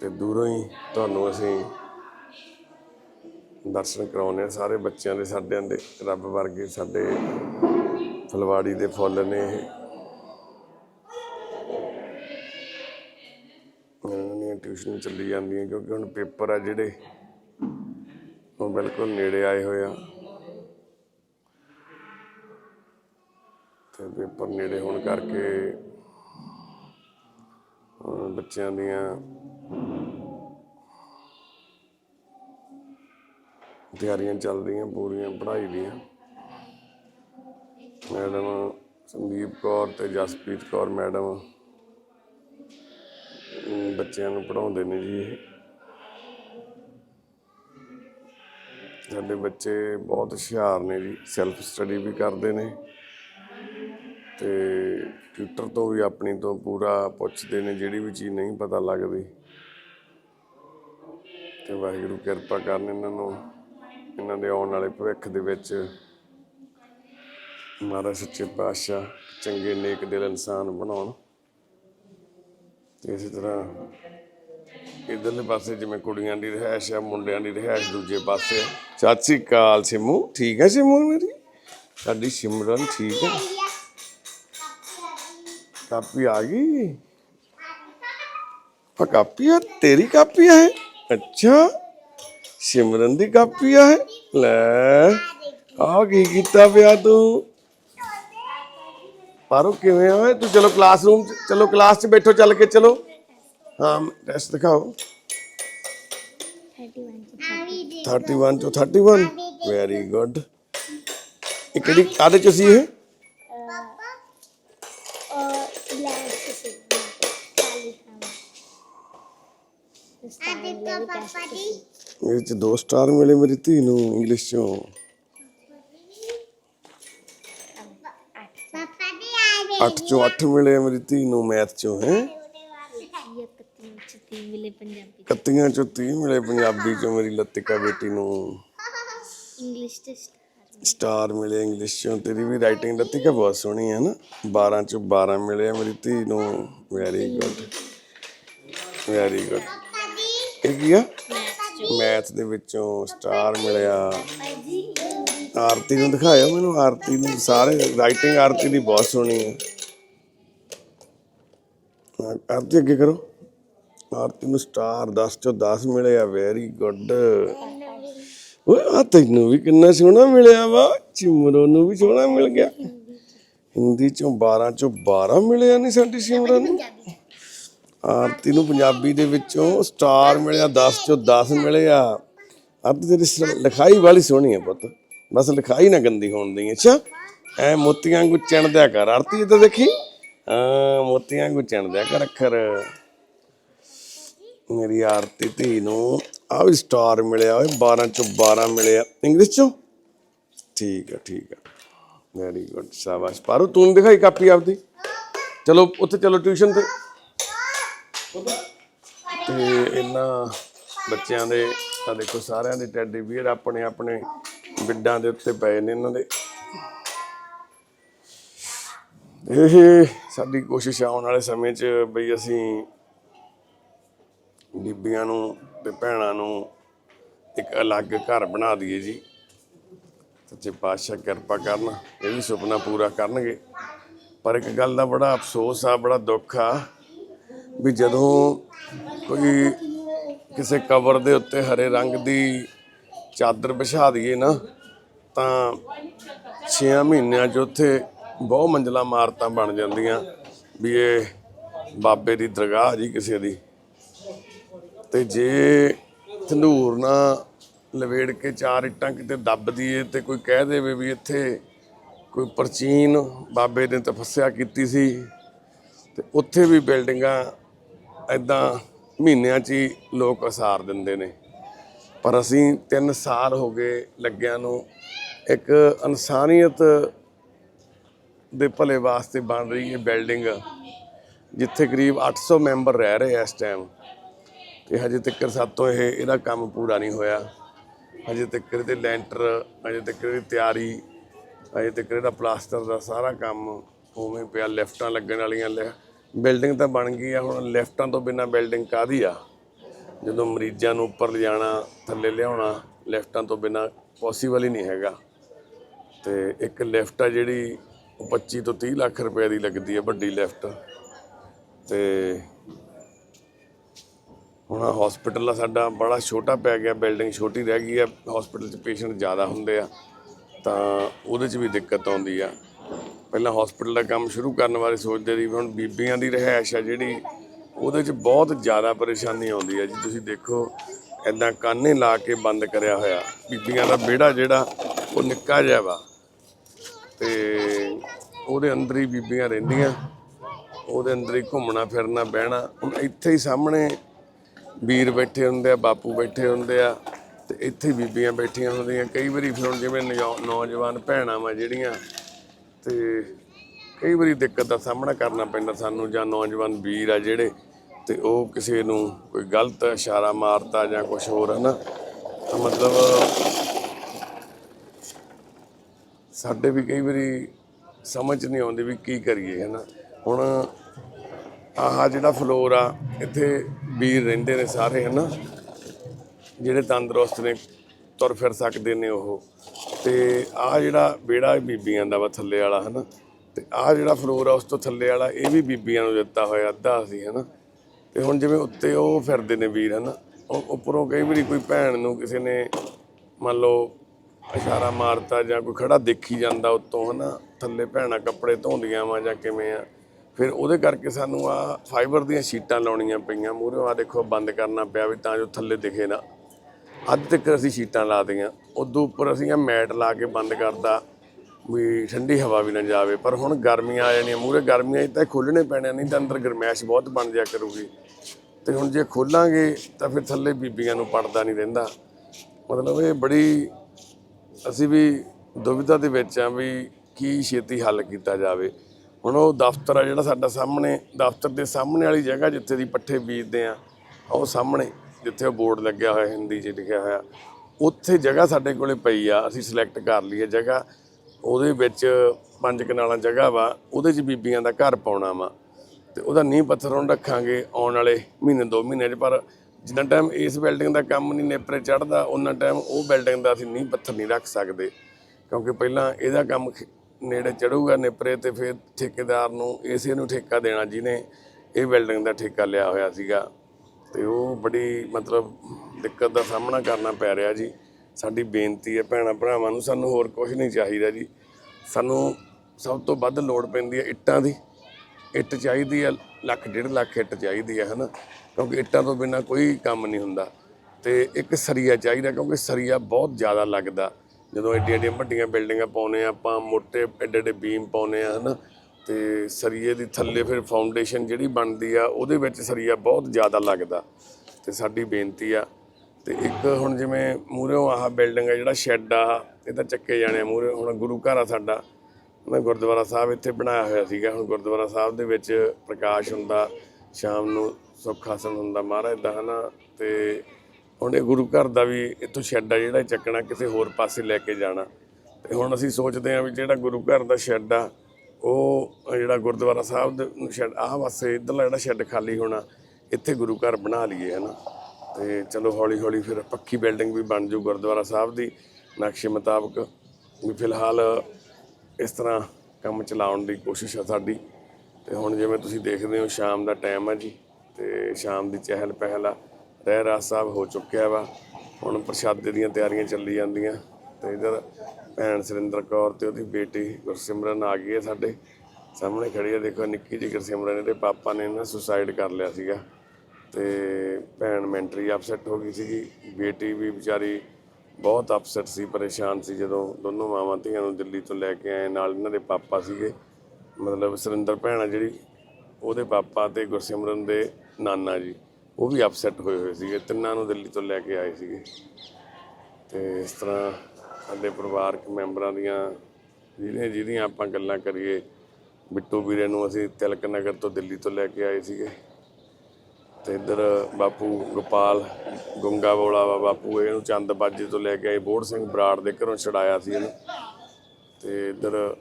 ਤੇ ਦੂਰੋਂ ਹੀ ਤੁਹਾਨੂੰ ਅਸੀਂ ਦਰਸ਼ਨ ਕਰਾਉਣੇ ਆ ਸਾਰੇ ਬੱਚਿਆਂ ਦੇ, ਸਾਡਿਆਂ ਦੇ, ਰੱਬ ਵਰਗੇ ਸਾਡੇ ਫਲਵਾੜੀ ਦੇ ਫੁੱਲ ਨੇ ਇਹ। ਇਹਨਾਂ ਦੀਆਂ ਟਿਊਸ਼ਨ ਚੱਲੀ ਜਾਂਦੀਆਂ, ਕਿਉਂਕਿ ਹੁਣ ਪੇਪਰ ਆ ਜਿਹੜੇ, ਉਹ ਬਿਲਕੁਲ ਨੇੜੇ ਆਏ ਹੋਏ ਆ। ਤੇ ਪੇਪਰ ਨੇੜੇ ਹੋਣ ਕਰਕੇ ਬੱਚਿਆਂ ਦੀਆਂ ਤਿਆਰੀਆਂ ਚੱਲ ਰਹੀਆਂ, ਪੂਰੀਆਂ, ਪੜ੍ਹਾਈ ਦੀਆਂ। ਮੈਡਮ ਸੰਦੀਪ ਕੌਰ ਤੇ ਜਸਪ੍ਰੀਤ ਕੌਰ ਮੈਡਮ ਬੱਚਿਆਂ ਨੂੰ ਪੜਾਉਂਦੇ ਨੇ ਜੀ ਇਹ। ਸਾਡੇ ਬੱਚੇ ਬਹੁਤ ਹੁਸ਼ਿਆਰ ਨੇ ਜੀ ਸੈਲਫ ਸਟੱਡੀ ਵੀ ਕਰਦੇ ਨੇ। ਤੇ ਟਿਊਟਰ ਤੋਂ ਵੀ ਆਪਣੀ ਤੋਂ ਪੂਰਾ ਪੁੱਛਦੇ ਨੇ, ਜਿਹੜੀ ਵੀ ਚੀਜ਼ ਨਹੀਂ ਪਤਾ ਲੱਗਦੀ। ਤੇ ਵਾਹਿਗੁਰੂ ਕਿਰਪਾ ਕਰਨ ਇਹਨਾਂ ਨੂੰ, ਇਹਨਾਂ ਦੇ ਆਉਣ ਵਾਲੇ ਭਵਿੱਖ ਦੇ ਵਿੱਚ। ਮਹਾਰਾਜ ਸੱਚੇ ਪਾਤਸ਼ਾਹ, ਚੰਗੇ ਨੇਕ ਦਿਲ ਇਨਸਾਨ ਬਣਾਉਣ। ਤੇ ਇਸੇ ਤਰ੍ਹਾਂ ਇਧਰਲੇ ਪਾਸੇ ਜਿਵੇਂ ਕੁੜੀਆਂ ਦੀ ਰਿਹਾਇਸ਼ ਆ, ਮੁੰਡਿਆਂ ਦੀ ਰਿਹਾਇਸ਼ ਦੂਜੇ ਪਾਸੇ ਆ। ਸਤਿ ਸ੍ਰੀ ਅਕਾਲ ਸਿਮੂ, ਠੀਕ ਹੈ ਸਿਮੂ ਮੇਰੀ? ਸਾਡੀ ਸਿਮਰਨ ਠੀਕ ਹੈ। ਕਾਪੀ ਆ ਗਈ ਆ ਕਾਪੀ ਆ ਤੇਰੀ ਕਾਪੀ ਹੈ ਅੱਛਾ ਸਿਮਰਨ ਦੀ ਕਾਪੀ ਆ ਲੈ ਆ ਕੀ ਕੀਤਾ ਪਿਆ ਤੂੰ ਪਾਰੋ ਕਿਵੇਂ ਹੋਏ ਤੂੰ ਚਲੋ ਕਲਾਸਰੂਮ ਚ ਚਲੋ ਕਲਾਸ ਚ ਬੈਠੋ ਚੱਲ ਕੇ ਚਲੋ ਹਾਂ ਟੈਸਟ ਦਿਖਾਓ 31 ਤੋਂ 31 ਵੈਰੀ ਗੁੱਡ ਇਹ ਕਿਹੜੀ ਕਾਦੇ ਚ ਸੀ ਇਹ ਦੇਖੋ ਪਾਪਾ ਜੀ ਇਹਦੇ ਚ ਦੋ ਸਟਾਰ ਮਿਲੇ ਮੇਰੀ ਧੀ ਨੂੰ ਇੰਗਲਿਸ਼ ਚੋਂ। ਪਾਪਾ ਜੀ ਆ ਗਏ 8 ਚੋਂ 8 ਮਿਲੇ ਮੇਰੀ ਧੀ ਨੂੰ ਮੈਥ ਚੋਂ ਹੈ? ਮਿਲੇ ਪੰਜਾਬੀ ਕੱਤੀਆਂ ਚੋਂ 30 ਮਿਲੇ ਪੰਜਾਬੀ ਚੋਂ ਮੇਰੀ ਲਤਿਕਾ ਬੇਟੀ ਨੂੰ। ਇੰਗਲਿਸ਼ ਤੇ ਸਟਾਰ ਮਿਲੇ ਇੰਗਲਿਸ਼ ਚੋਂ ਤੇਰੀ ਵੀ ਰਾਈਟਿੰਗ ਲਤਿਕਾ ਬਹੁਤ ਸੋਹਣੀ ਹੈ ਨਾ। 12 ਚੋਂ 12 ਮਿਲੇ ਮੇਰੀ ਧੀ ਨੂੰ। ਵੈਰੀ ਗੁੱਡ ਵੈਰੀ ਗੁੱਡ ਇਹ ਕੀ ਆ? ਮੈਥ ਦੇ ਵਿੱਚੋਂ ਸਟਾਰ ਮਿਲਿਆ। ਆਰਤੀ ਨੂੰ ਦਿਖਾਇਓ ਮੈਨੂੰ, ਆਰਤੀ ਨੂੰ ਸਾਰੇ ਰਾਈਟਿੰਗ ਆਰਤੀ ਦੀ ਬਹੁਤ ਸੋਹਣੀ ਹੈ ਆਰਤੀ ਅੱਗੇ ਕਰੋ। ਆਰਤੀ ਨੂੰ ਸਟਾਰ 10 ਚੋਂ 10 ਮਿਲੇ ਵੈਰੀ ਗੁੱਡ ਓਏ ਆ ਤੈਨੂੰ ਵੀ ਕਿੰਨਾ ਸੋਹਣਾ ਮਿਲਿਆ ਵਾ, ਸਿਮਰਨ ਨੂੰ ਵੀ ਸੋਹਣਾ ਮਿਲ ਗਿਆ। ਹਿੰਦੀ ਚੋਂ 12 ਚੋਂ 12 ਮਿਲਿਆ ਨਹੀਂ ਸਾਡੀ ਸਿਮਰਨ। ਨੂੰ ਆਰਤੀ ਨੂੰ ਪੰਜਾਬੀ ਦੇ ਵਿੱਚੋਂ ਸਟਾਰ ਮਿਲਿਆ 10 ਚੋਂ 10 ਮਿਲਿਆ ਆ। ਆਰਤੀ ਤੇਰੀ ਲਿਖਾਈ ਵਾਲੀ ਸੋਹਣੀ ਹੈ ਪੁੱਤ। ਬਸ ਲਿਖਾਈ ਨਾ ਗੰਦੀ ਹੋਣ ਦੀ ਅੱਛਾ? ਐ ਮੋਤੀਆਂ ਵਾਂਗੂ ਚਿਣਦਿਆ ਕਰ। ਆਰਤੀ ਇਹ ਤਾਂ ਦੇਖੀ? ਹਾਂ, ਮੋਤੀਆਂ ਵਾਂਗੂ ਚਿਣਦਿਆ ਕਰ ਅੱਖਰ। ਮੇਰੀ ਆਰਤੀ ਧੀ ਨੂੰ ਆ ਵੀ ਸਟਾਰ ਮਿਲਿਆ ਓਏ 12 ਚੋਂ 12 ਮਿਲਿਆ ਇੰਗਲਿਸ਼ ਚੋਂ? ਠੀਕ ਆ ਠੀਕ ਆ। ਵੈਰੀ ਗੁੱਡ ਸ਼ਾਬਾਸ਼। ਪਾਰੂ, ਤੂੰ ਦਿਖਾਈ ਕਾਪੀ ਆਪਦੀ? ਚਲੋ, ਉੱਥੇ ਚਲੋ ਟਿਊਸ਼ਨ ਤੇ। ਤੇ ਇਹਨਾਂ ਬੱਚਿਆਂ ਦੇ ਆ ਦੇਖੋ ਸਾਰਿਆਂ ਦੇ ਟੈਡੀ ਬੀਅਰ ਆਪਣੇ ਆਪਣੇ ਬਿੱਡਾਂ ਦੇ ਉੱਤੇ ਪਏ ਨੇ ਇਹਨਾਂ ਦੇ। ਇਹ ਸਾਡੀ ਕੋਸ਼ਿਸ਼ ਆਉਣ ਵਾਲੇ ਸਮੇਂ 'ਚ ਬਈ ਅਸੀਂ ਬੀਬੀਆਂ ਨੂੰ ਤੇ ਭੈਣਾਂ ਨੂੰ ਇੱਕ ਅਲੱਗ ਘਰ ਬਣਾ ਦਈਏ ਜੀ। ਸੱਚੇ ਪਾਤਸ਼ਾਹ ਕਿਰਪਾ ਕਰਨ, ਇਹ ਵੀ ਸੁਪਨਾ ਪੂਰਾ ਕਰਨਗੇ। ਪਰ ਇੱਕ ਗੱਲ ਦਾ ਬੜਾ ਅਫਸੋਸ ਆ, ਬੜਾ ਦੁੱਖ ਆ ਵੀ ਜਦੋਂ ਕੋਈ ਕਿਸੇ ਕਬਰ ਦੇ ਉੱਤੇ ਹਰੇ ਰੰਗ ਦੀ ਚਾਦਰ ਵਿਛਾ ਦਈਏ ਨਾ, ਤਾਂ 6 ਮਹੀਨਿਆਂ 'ਚ ਉੱਥੇ ਬਹੁ ਮੰਜ਼ਲਾ ਇਮਾਰਤਾਂ ਬਣ ਜਾਂਦੀਆਂ ਵੀ ਇਹ ਬਾਬੇ ਦੀ ਦਰਗਾਹ ਜੀ ਕਿਸੇ ਦੀ। ਤੇ ਜੇ ਤੰਦੂਰ ਨਾ ਲਵੇੜ ਕੇ ਚਾਰ ਇੱਟਾਂ ਕਿਤੇ ਦੱਬ ਦਈਏ ਤੇ ਕੋਈ ਕਹਿ ਦੇਵੇ ਵੀ ਇੱਥੇ ਕੋਈ ਪ੍ਰਾਚੀਨ ਬਾਬੇ ਨੇ ਤਪੱਸਿਆ ਕੀਤੀ ਸੀ, ਤੇ ਉੱਥੇ ਵੀ ਬਿਲਡਿੰਗਾਂ ਐਦਾਂ ਮਹੀਨਿਆਂ 'ਚ ਹੀ ਲੋਕ ਅਸਾਰ ਦਿੰਦੇ ਨੇ। ਪਰ ਅਸੀਂ 3 ਸਾਲ ਹੋ ਗਏ ਲੱਗਿਆਂ ਨੂੰ ਇੱਕ ਇਨਸਾਨੀਅਤ ਦੇ ਭਲੇ ਵਾਸਤੇ ਬਣ ਰਹੀ ਹੈ ਬਿਲਡਿੰਗ, ਜਿੱਥੇ ਕਰੀਬ 800 ਮੈਂਬਰ ਰਹਿ ਰਹੇ ਇਸ ਟਾਈਮ ਤੇ ਹਜੇ ਤੱਕ ਸਾਤੋਂ ਇਹ, ਇਹਦਾ ਕੰਮ ਪੂਰਾ ਨਹੀਂ ਹੋਇਆ। ਹਜੇ ਤੱਕ ਇਹਦੇ ਲੈਂਟਰ, ਹਜੇ ਤੱਕ ਇਹਦੀ ਤਿਆਰੀ, ਹਜੇ ਤੱਕ ਇਹਦਾ ਪਲਾਸਟਰ ਦਾ ਸਾਰਾ ਕੰਮ ਉਵੇਂ ਪਿਆ, ਲਿਫਟਾਂ ਲੱਗਣ ਵਾਲੀਆਂ ਲਿਆ। ਬਿਲਡਿੰਗ ਤਾਂ ਬਣ ਗਈ ਆ, ਹੁਣ ਲਿਫਟਾਂ ਤੋਂ ਬਿਨਾ ਬਿਲਡਿੰਗ ਕਾਦੀ ਆ? ਜਦੋਂ ਮਰੀਜ਼ਾਂ ਨੂੰ ਉੱਪਰ ਲਿਜਾਣਾ, ਥੱਲੇ ਲਿਆਉਣਾ, ਲਿਫਟਾਂ ਤੋਂ ਬਿਨਾ ਪੋਸੀਬਲ ਹੀ ਨਹੀਂ ਹੈਗਾ। ਤੇ ਇੱਕ ਲਿਫਟ ਆ ਜਿਹੜੀ ਉਹ 25 ਤੋਂ 30 ਲੱਖ ਰੁਪਏ ਦੀ ਲੱਗਦੀ ਹੈ ਵੱਡੀ ਲਿਫਟ। ਤੇ ਹੁਣ ਹਸਪੀਟਲ ਆ ਸਾਡਾ, ਬੜਾ ਛੋਟਾ ਪੈ ਗਿਆ, ਬਿਲਡਿੰਗ ਛੋਟੀ ਰਹਿ ਗਈ ਆ। ਹਸਪੀਟਲ 'ਚ ਪੇਸ਼ੈਂਟ ਜ਼ਿਆਦਾ ਹੁੰਦੇ ਆ, ਤਾਂ ਉਹਦੇ 'ਚ ਵੀ ਦਿੱਕਤ ਆਉਂਦੀ ਆ। ਪਹਿਲਾਂ ਹਸਪੀਟਲ ਦਾ ਕੰਮ ਸ਼ੁਰੂ ਕਰਨ ਬਾਰੇ ਸੋਚਦੇ ਸੀ, ਹੁਣ ਬੀਬੀਆਂ ਦੀ ਰਹਿائش ਆ ਜਿਹੜੀ, ਉਹਦੇ 'ਚ ਬਹੁਤ ਜ਼ਿਆਦਾ ਪਰੇਸ਼ਾਨੀ ਆਉਂਦੀ ਹੈ ਜੀ। ਤੁਸੀਂ ਦੇਖੋ ਐਦਾਂ ਕਾਨੇ ਲਾ ਕੇ ਬੰਦ ਕਰਿਆ ਹੋਇਆ। ਬੀਬੀਆਂ ਦਾ ਵਿਹੜਾ ਜਿਹੜਾ, ਉਹ ਨਿੱਕਾ ਜਿਹਾ ਵਾ। ਤੇ ਉਹਦੇ ਅੰਦਰ ਹੀ ਬੀਬੀਆਂ ਰਹਿੰਦੀਆਂ। ਉਹਦੇ ਅੰਦਰ ਹੀ ਘੁੰਮਣਾ, ਫਿਰਨਾ, ਬਹਿਣਾ। ਹੁਣ ਇੱਥੇ ਹੀ ਸਾਹਮਣੇ ਵੀਰ ਬੈਠੇ ਹੁੰਦੇ ਆ, ਬਾਪੂ ਬੈਠੇ ਹੁੰਦੇ ਆ। ਤੇ ਇੱਥੇ ਬੀਬੀਆਂ ਬੈਠੀਆਂ ਹੁੰਦੀਆਂ। ਕਈ ਵਾਰੀ ਫਿਰ ਜਿਵੇਂ ਨੌਜਵਾਨ ਭੈਣਾਂ ਵਾ ਜਿਹੜੀਆਂ ਤੇ ਕਈ ਵਾਰੀ ਦਿੱਕਤ ਦਾ ਸਾਹਮਣਾ ਕਰਨਾ ਪੈਂਦਾ ਸਾਨੂੰ ਜਾਂ ਨੌਜਵਾਨ ਵੀਰ ਆ ਜਿਹੜੇ ਤੇ ਉਹ ਕਿਸੇ ਨੂੰ ਕੋਈ ਗਲਤ ਇਸ਼ਾਰਾ ਮਾਰਤਾ ਜਾਂ ਕੁਝ ਹੋਰ ਹੈ ਨਾ, ਤਾਂ ਮਤਲਬ ਸਾਡੇ ਵੀ ਕਈ ਵਾਰੀ ਸਮਝ ਨਹੀਂ ਆਉਂਦੀ ਵੀ ਕੀ ਕਰੀਏ ਹੈ ਨਾ ਹੁਣ ਆਹ ਜਿਹੜਾ ਫਲੋਰ ਆ, ਇੱਥੇ ਵੀਰ ਰਹਿੰਦੇ ਨੇ ਸਾਰੇ, ਹਨਾ? ਜਿਹੜੇ ਤੰਦਰੁਸਤ ਨੇ, ਤੁਰ ਫਿਰ ਸਕਦੇ ਨੇ ਉਹ। ਤੇ ਆਹ ਜਿਹੜਾ ਵਿਹੜਾ ਬੀਬੀਆਂ ਦਾ ਵਾ ਥੱਲੇ ਵਾਲਾ, ਹਨਾ? ਤੇ ਆਹ ਜਿਹੜਾ ਫਲੋਰ ਆ ਉਸ ਤੋਂ ਥੱਲੇ ਵਾਲਾ, ਇਹ ਵੀ ਬੀਬੀਆਂ ਨੂੰ ਦਿੱਤਾ ਹੋਇਆ ਅੱਧਾ ਸੀ, ਹਨਾ? ਤੇ ਹੁਣ ਜਿਵੇਂ ਉੱਤੇ ਉਹ ਫਿਰਦੇ ਨੇ ਵੀਰ, ਹਨਾ? ਉਹ ਉੱਪਰੋਂ ਕਈ ਵਾਰੀ ਕੋਈ ਭੈਣ ਨੂੰ ਕਿਸੇ ਨੇ ਮੰਨ ਲਓ ਇਸ਼ਾਰਾ ਮਾਰਤਾ ਜਾਂ ਕੋਈ ਖੜਾ ਦੇਖੀ ਜਾਂਦਾ ਉੱਤੋਂ, ਹਨਾ? ਥੱਲੇ ਭੈਣਾਂ ਕੱਪੜੇ ਧੋਂਦੀਆਂ ਵਾ ਜਾਂ ਕਿਵੇਂ ਆ। ਫਿਰ ਉਹਦੇ ਕਰਕੇ ਸਾਨੂੰ ਆ ਫਾਈਬਰ ਦੀਆਂ ਸ਼ੀਟਾਂ ਲਾਉਣੀਆਂ ਪਈਆਂ। ਮੂਹਰੇ ਆ ਦੇਖੋ, ਬੰਦ ਕਰਨਾ ਪਿਆ ਵੀ ਤਾਂ ਜੋ ਥੱਲੇ ਦਿਖੇ ਨਾ। ਅੱਧ ਤੱਕ ਅਸੀਂ ਸ਼ੀਟਾਂ ਲਾ ਦਈਆਂ ਉਦੋਂ ਉੱਪਰ ਅਸੀਂ ਆ ਮੈਟ ਲਾ ਕੇ ਬੰਦ ਕਰਤਾ ਵੀ ਠੰਡੀ ਹਵਾ ਵੀ ਨਾ ਜਾਵੇ। ਪਰ ਹੁਣ ਗਰਮੀਆਂ ਆ ਜਾਣੀਆਂ। ਮੂਰੇ ਗਰਮੀਆਂ 'ਚ ਤਾਂ ਖੋਲਣੇ ਪੈਣੇ ਨਹੀਂ ਤਾਂ ਅੰਦਰ ਗਰਮੈਸ਼ ਬਹੁਤ ਬਣ ਜਾ ਕਰੂਗੀ। ਤੇ ਹੁਣ ਜੇ ਖੋਲਾਂਗੇ ਤਾਂ ਫਿਰ ਥੱਲੇ ਬੀਬੀਆਂ ਨੂੰ ਪੜਦਾ ਨਹੀਂ ਰਹਿੰਦਾ। ਮਤਲਬ ਇਹ ਬੜੀ ਅਸੀਂ ਵੀ ਦੁਵਿਧਾ ਦੇ ਵਿੱਚ ਆ ਵੀ ਕੀ ਛੇਤੀ ਹੱਲ ਕੀਤਾ ਜਾਵੇ। ਹੁਣ ਉਹ ਦਫ਼ਤਰ ਆ ਜਿਹੜਾ ਸਾਡਾ ਸਾਹਮਣੇ, ਦਫ਼ਤਰ ਦੇ ਸਾਹਮਣੇ ਵਾਲੀ ਜਗ੍ਹਾ ਜਿੱਥੇ ਦੀ ਪੱਠੇ ਬੀਜਦੇ ਆ, ਉਹ ਸਾਹਮਣੇ। ਜਿੱਥੇ ਉਹ ਬੋਰਡ ਲੱਗਿਆ ਹੋਇਆ, ਹਿੰਦੀ 'ਚ ਲਿਖਿਆ ਹੋਇਆ, ਉੱਥੇ ਜਗ੍ਹਾ ਸਾਡੇ ਕੋਲੇ ਪਈ ਆ, ਅਸੀਂ ਸਿਲੈਕਟ ਕਰ ਲਈ ਹੈ ਜਗ੍ਹਾ। ਉਹਦੇ ਵਿੱਚ ਪੰਜ ਕਨਾਲਾਂ ਜਗ੍ਹਾ ਵਾ, ਉਹਦੇ 'ਚ ਬੀਬੀਆਂ ਦਾ ਘਰ ਪਾਉਣਾ ਵਾ। ਤੇ ਉਹਦਾ ਨੀਂਹ ਪੱਥਰ ਹੁਣ ਰੱਖਾਂਗੇ ਆਉਣ ਵਾਲੇ ਮਹੀਨੇ, ਦੋ ਮਹੀਨੇ 'ਚ, ਪਰ ਜਿੰਨਾ ਟਾਈਮ ਇਸ ਬਿਲਡਿੰਗ ਦਾ ਕੰਮ ਨਹੀਂ ਨੇਪਰੇ ਚੜਦਾ ਉਹਨਾਂ ਟਾਈਮ ਉਹ ਬਿਲਡਿੰਗ ਦਾ ਅਸੀਂ ਨੀਂਹ ਪੱਥਰ ਨਹੀਂ ਰੱਖ ਸਕਦੇ। ਕਿਉਂਕਿ ਪਹਿਲਾਂ ਇਹਦਾ ਕੰਮ ਖ- ਨੇੜੇ ਚੜੂਗਾ ਨੇਪਰੇ ਤੇ ਫਿਰ ਠੇਕੇਦਾਰ ਨੂੰ ਇਸੇ ਨੂੰ ਠੇਕਾ ਦੇਣਾ ਜਿਹਨੇ, ਇਹ ਬਿਲਡਿੰਗ ਦਾ ਠੇਕਾ ਲਿਆ ਹੋਇਆ ਸੀਗਾ। ਤੇ ਉਹ ਬੜੀ ਮਤਲਬ ਦਿੱਕਤ ਦਾ ਸਾਹਮਣਾ ਕਰਨਾ ਪੈ ਰਿਹਾ ਜੀ। ਸਾਡੀ ਬੇਨਤੀ ਹੈ ਭੈਣਾਂ ਭਰਾਵਾਂ ਨੂੰ, ਸਾਨੂੰ ਹੋਰ ਕੁਝ ਨਹੀਂ ਚਾਹੀਦਾ ਜੀ। ਸਾਨੂੰ ਸਭ ਤੋਂ ਵੱਧ ਲੋੜ ਪੈਂਦੀ ਹੈ ਇੱਟਾਂ ਦੀ। ਇੱਟ ਚਾਹੀਦੀ ਹੈ, ਲੱਖ ਡੇਢ ਲੱਖ ਇੱਟ ਚਾਹੀਦੀ ਹੈ, ਹਨਾ। ਕਿਉਂਕਿ ਇੱਟਾਂ ਤੋਂ ਬਿਨਾ ਕੋਈ ਕੰਮ ਨਹੀਂ ਹੁੰਦਾ। ਤੇ ਇੱਕ ਸਰੀਆ ਚਾਹੀਦਾ, ਕਿਉਂਕਿ ਸਰੀਆ ਬਹੁਤ ਜ਼ਿਆਦਾ ਲੱਗਦਾ। ਜਦੋਂ ਐਡੀਆਂ ਐਡੀਆਂ ਵੱਡੀਆਂ ਬਿਲਡਿੰਗਾਂ ਪਾਉਨੇ ਆ ਆਪਾਂ, ਮੋਟੇ ਐਡੇ ਐਡੇ ਬੀਮ ਪਾਉਨੇ ਆ ਹਨਾ। ਤੇ ਸਰੀਏ ਦੀ ਥੱਲੇ ਫਿਰ ਫਾਊਂਡੇਸ਼ਨ ਜਿਹੜੀ ਬਣਦੀ ਆ, ਉਹਦੇ ਵਿੱਚ ਸਰੀਆ ਬਹੁਤ ਜ਼ਿਆਦਾ ਲੱਗਦਾ। ਤੇ ਸਾਡੀ ਬੇਨਤੀ ਆ, ਤੇ ਇੱਕ ਹੁਣ ਜਿਵੇਂ ਮੂਹਰੇੋਂ ਆਹ ਬਿਲਡਿੰਗ ਆ, ਜਿਹੜਾ ਸ਼ੈੱਡ ਆ, ਇਹ ਤਾਂ ਚੱਕੇ ਜਾਣੇ ਆ ਮੂਹਰੇ। ਹੁਣ ਗੁਰੂ ਘਰ ਆ ਸਾਡਾ ਮੈਂ ਗੁਰਦੁਆਰਾ ਸਾਹਿਬ ਇੱਥੇ ਬਣਾਇਆ ਹੋਇਆ ਸੀਗਾ। ਹੁਣ ਗੁਰਦੁਆਰਾ ਸਾਹਿਬ ਦੇ ਵਿੱਚ ਪ੍ਰਕਾਸ਼ ਹੁੰਦਾ, ਸ਼ਾਮ ਨੂੰ ਸੁੱਖ ਆਸਣ ਹੁੰਦਾ। ਮਹਾਰਾਜ ਦਾ, ਹਨਾ? ਤੇ ਹੁਣ ਇਹ ਗੁਰੂ ਘਰ ਦਾ ਵੀ ਇੱਥੋਂ ਸ਼ੈੱਡ ਆ, ਜਿਹੜਾ ਇਹ ਚੱਕਣਾ, ਕਿਸੇ ਹੋਰ ਪਾਸੇ ਲੈ ਕੇ ਜਾਣਾ। ਤੇ ਹੁਣ ਅਸੀਂ ਸੋਚਦੇ ਹਾਂ ਵੀ ਜਿਹੜਾ ਗੁਰੂ ਘਰ ਦਾ ਸ਼ੈੱਡ ਆ ਉਹ ਜਿਹੜਾ ਗੁਰਦੁਆਰਾ ਸਾਹਿਬ ਦੇ ਸ਼ੈੱਡ ਆਹ ਪਾਸੇ ਇੱਧਰਲਾ ਜਿਹੜਾ ਸ਼ੈੱਡ ਖਾਲੀ ਹੋਣਾ, ਇੱਥੇ ਗੁਰੂ ਘਰ ਬਣਾ ਲਈਏ, ਹਨਾ? ਤੇ ਚਲੋ ਹੌਲੀ ਹੌਲੀ ਫਿਰ ਪੱਕੀ ਬਿਲਡਿੰਗ ਵੀ ਬਣ ਜੂ ਗੁਰਦੁਆਰਾ ਸਾਹਿਬ ਦੀ, ਨਕਸ਼ੇ ਮੁਤਾਬਕ। ਵੀ ਫਿਲਹਾਲ ਇਸ ਤਰ੍ਹਾਂ ਕੰਮ ਚਲਾਉਣ ਦੀ ਕੋਸ਼ਿਸ਼ ਹੈ ਸਾਡੀ। ਤੇ ਹੁਣ ਜਿਵੇਂ ਤੁਸੀਂ ਦੇਖਦੇ ਹੋ, ਸ਼ਾਮ ਦਾ ਟਾਈਮ ਹੈ ਜੀ, ਤੇ ਸ਼ਾਮ ਦੀ ਚਹਿਲ ਪਹਿਲ ਆ। ਰਹਿ ਰਾਸ ਸਾਹਿਬ ਹੋ ਚੁੱਕਿਆ ਵਾ। ਹੁਣ ਪ੍ਰਸ਼ਾਦੇ ਦੀਆਂ ਤਿਆਰੀਆਂ ਚੱਲੀ ਜਾਂਦੀਆਂ। ਤੇ ਇਧਰ ਭੈਣ ਸੁਰਿੰਦਰ ਕੌਰ ਤੇ ਉਹਦੀ ਬੇਟੀ ਗੁਰਸਿਮਰਨ ਆ ਗਈ ਹੈ ਸਾਡੇ ਸਾਹਮਣੇ ਖੜੀ ਹੈ। ਦੇਖੋ ਨਿੱਕੀ ਜੀ ਗੁਰਸਿਮਰਨ ਇਹਦੇ ਪਾਪਾ ਨੇ ਨਾ ਸੁਸਾਈਡ ਕਰ ਲਿਆ ਸੀਗਾ ਤੇ ਭੈਣ ਮੈਂਟਰੀ ਅਪਸੈਟ ਹੋ ਗਈ ਸੀਗੀ। ਬੇਟੀ ਵੀ ਵਿਚਾਰੀ ਬਹੁਤ ਅਪਸੈਟ ਸੀ, ਪਰੇਸ਼ਾਨ ਸੀ ਜਦੋਂ ਦੋਨੋਂ ਮਾਵਾਂ ਧੀਆਂ ਨੂੰ ਦਿੱਲੀ ਤੋਂ ਲੈ ਕੇ ਆਏ, ਨਾਲ ਇਹਨਾਂ ਦੇ ਪਾਪਾ ਸੀਗੇ। ਮਤਲਬ ਸੁਰਿੰਦਰ ਭੈਣ ਆ ਜਿਹੜੀ, ਉਹਦੇ ਪਾਪਾ ਤੇ ਗੁਰਸਿਮਰਨ ਦੇ ਨਾਨਾ ਜੀ, ਉਹ ਵੀ ਅਪਸੈਟ ਹੋਏ ਹੋਏ ਸੀਗੇ। ਤਿੰਨਾਂ ਨੂੰ ਦਿੱਲੀ ਤੋਂ ਲੈ ਕੇ ਆਏ ਸੀਗੇ। ਤੇ ਇਸ ਤਰ੍ਹਾਂ ਸਾਡੇ ਪਰਿਵਾਰਕ ਮੈਂਬਰਾਂ ਦੀਆਂ ਜਿਹੜੀਆਂ ਜਿਹਦੀਆਂ ਆਪਾਂ ਗੱਲਾਂ ਕਰੀਏ, ਬਿੱਟੂ ਵੀਰੇ ਨੂੰ ਅਸੀਂ ਤਿਲਕ ਨਗਰ ਤੋਂ ਦਿੱਲੀ ਤੋਂ ਲੈ ਕੇ ਆਏ ਸੀਗੇ। ਤੇ ਇੱਧਰ ਬਾਪੂ ਗੋਪਾਲ, ਗੁੰਗਾ ਬੋਲਾ ਵਾ ਬਾਪੂ, ਇਹਨੂੰ ਚੰਦ ਬਾਜੇ ਤੋਂ ਲੈ ਕੇ ਆਏ, ਬੋੜ ਸਿੰਘ ਬਰਾੜ ਦੇ ਘਰੋਂ ਛਡਾਇਆ ਸੀ ਇਹਨੂੰ। ਤੇ ਇੱਧਰ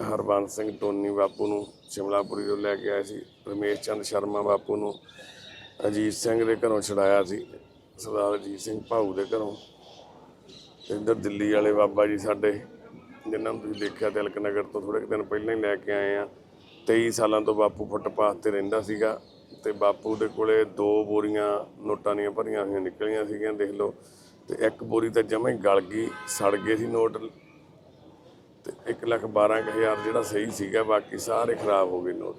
ਹਰਬੰਸ ਸਿੰਘ ਟੋਨੀ ਬਾਪੂ ਨੂੰ ਸ਼ਿਮਲਾਪੁਰੀ ਤੋਂ ਲੈ ਕੇ ਆਏ ਸੀ, ਰਮੇਸ਼ ਚੰਦ ਸ਼ਰਮਾ ਬਾਪੂ ਨੂੰ ਅਜੀਤ ਸਿੰਘ ਦੇ ਘਰੋਂ ਛਡਾਇਆ ਸੀ, ਸਰਦਾਰ ਅਜੀਤ ਸਿੰਘ ਭਾਊ ਦੇ ਘਰੋਂ। ਇੱਧਰ ਦਿੱਲੀ ਵਾਲੇ ਬਾਬਾ ਜੀ ਸਾਡੇ, ਜਿਨ੍ਹਾਂ ਨੂੰ ਤੁਸੀਂ ਦੇਖਿਆ ਤਿਲਕ ਨਗਰ ਤੋਂ ਥੋੜੇ ਦਿਨ ਪਹਿਲਾਂ ਹੀ ਲੈ ਕੇ ਆਏ ਆ। 23 ਸਾਲਾਂ ਤੋਂ ਬਾਪੂ ਫੁੱਟਪਾਥ ਤੇ ਰਹਿੰਦਾ ਸੀਗਾ ਤੇ ਬਾਪੂ ਦੇ ਕੋਲੇ ਦੋ ਬੋਰੀਆਂ ਨੋਟਾਂ ਦੀਆਂ ਭਰੀਆਂ ਹੋਈਆਂ ਨਿਕਲੀਆਂ ਸੀਗੀਆਂ, ਦੇਖ ਲਓ। ਤੇ ਇੱਕ ਬੋਰੀ ਤਾਂ ਜਮਾਂ ਗਲ ਗਈ, ਸੜ ਗਏ ਸੀ ਨੋਟ। ਤੇ 1 ਲੱਖ 12 ਕੁ ਹਜ਼ਾਰ ਜਿਹੜਾ ਸਹੀ ਸੀਗਾ, ਬਾਕੀ ਸਾਰੇ ਖਰਾਬ ਹੋ ਗਏ ਨੋਟ।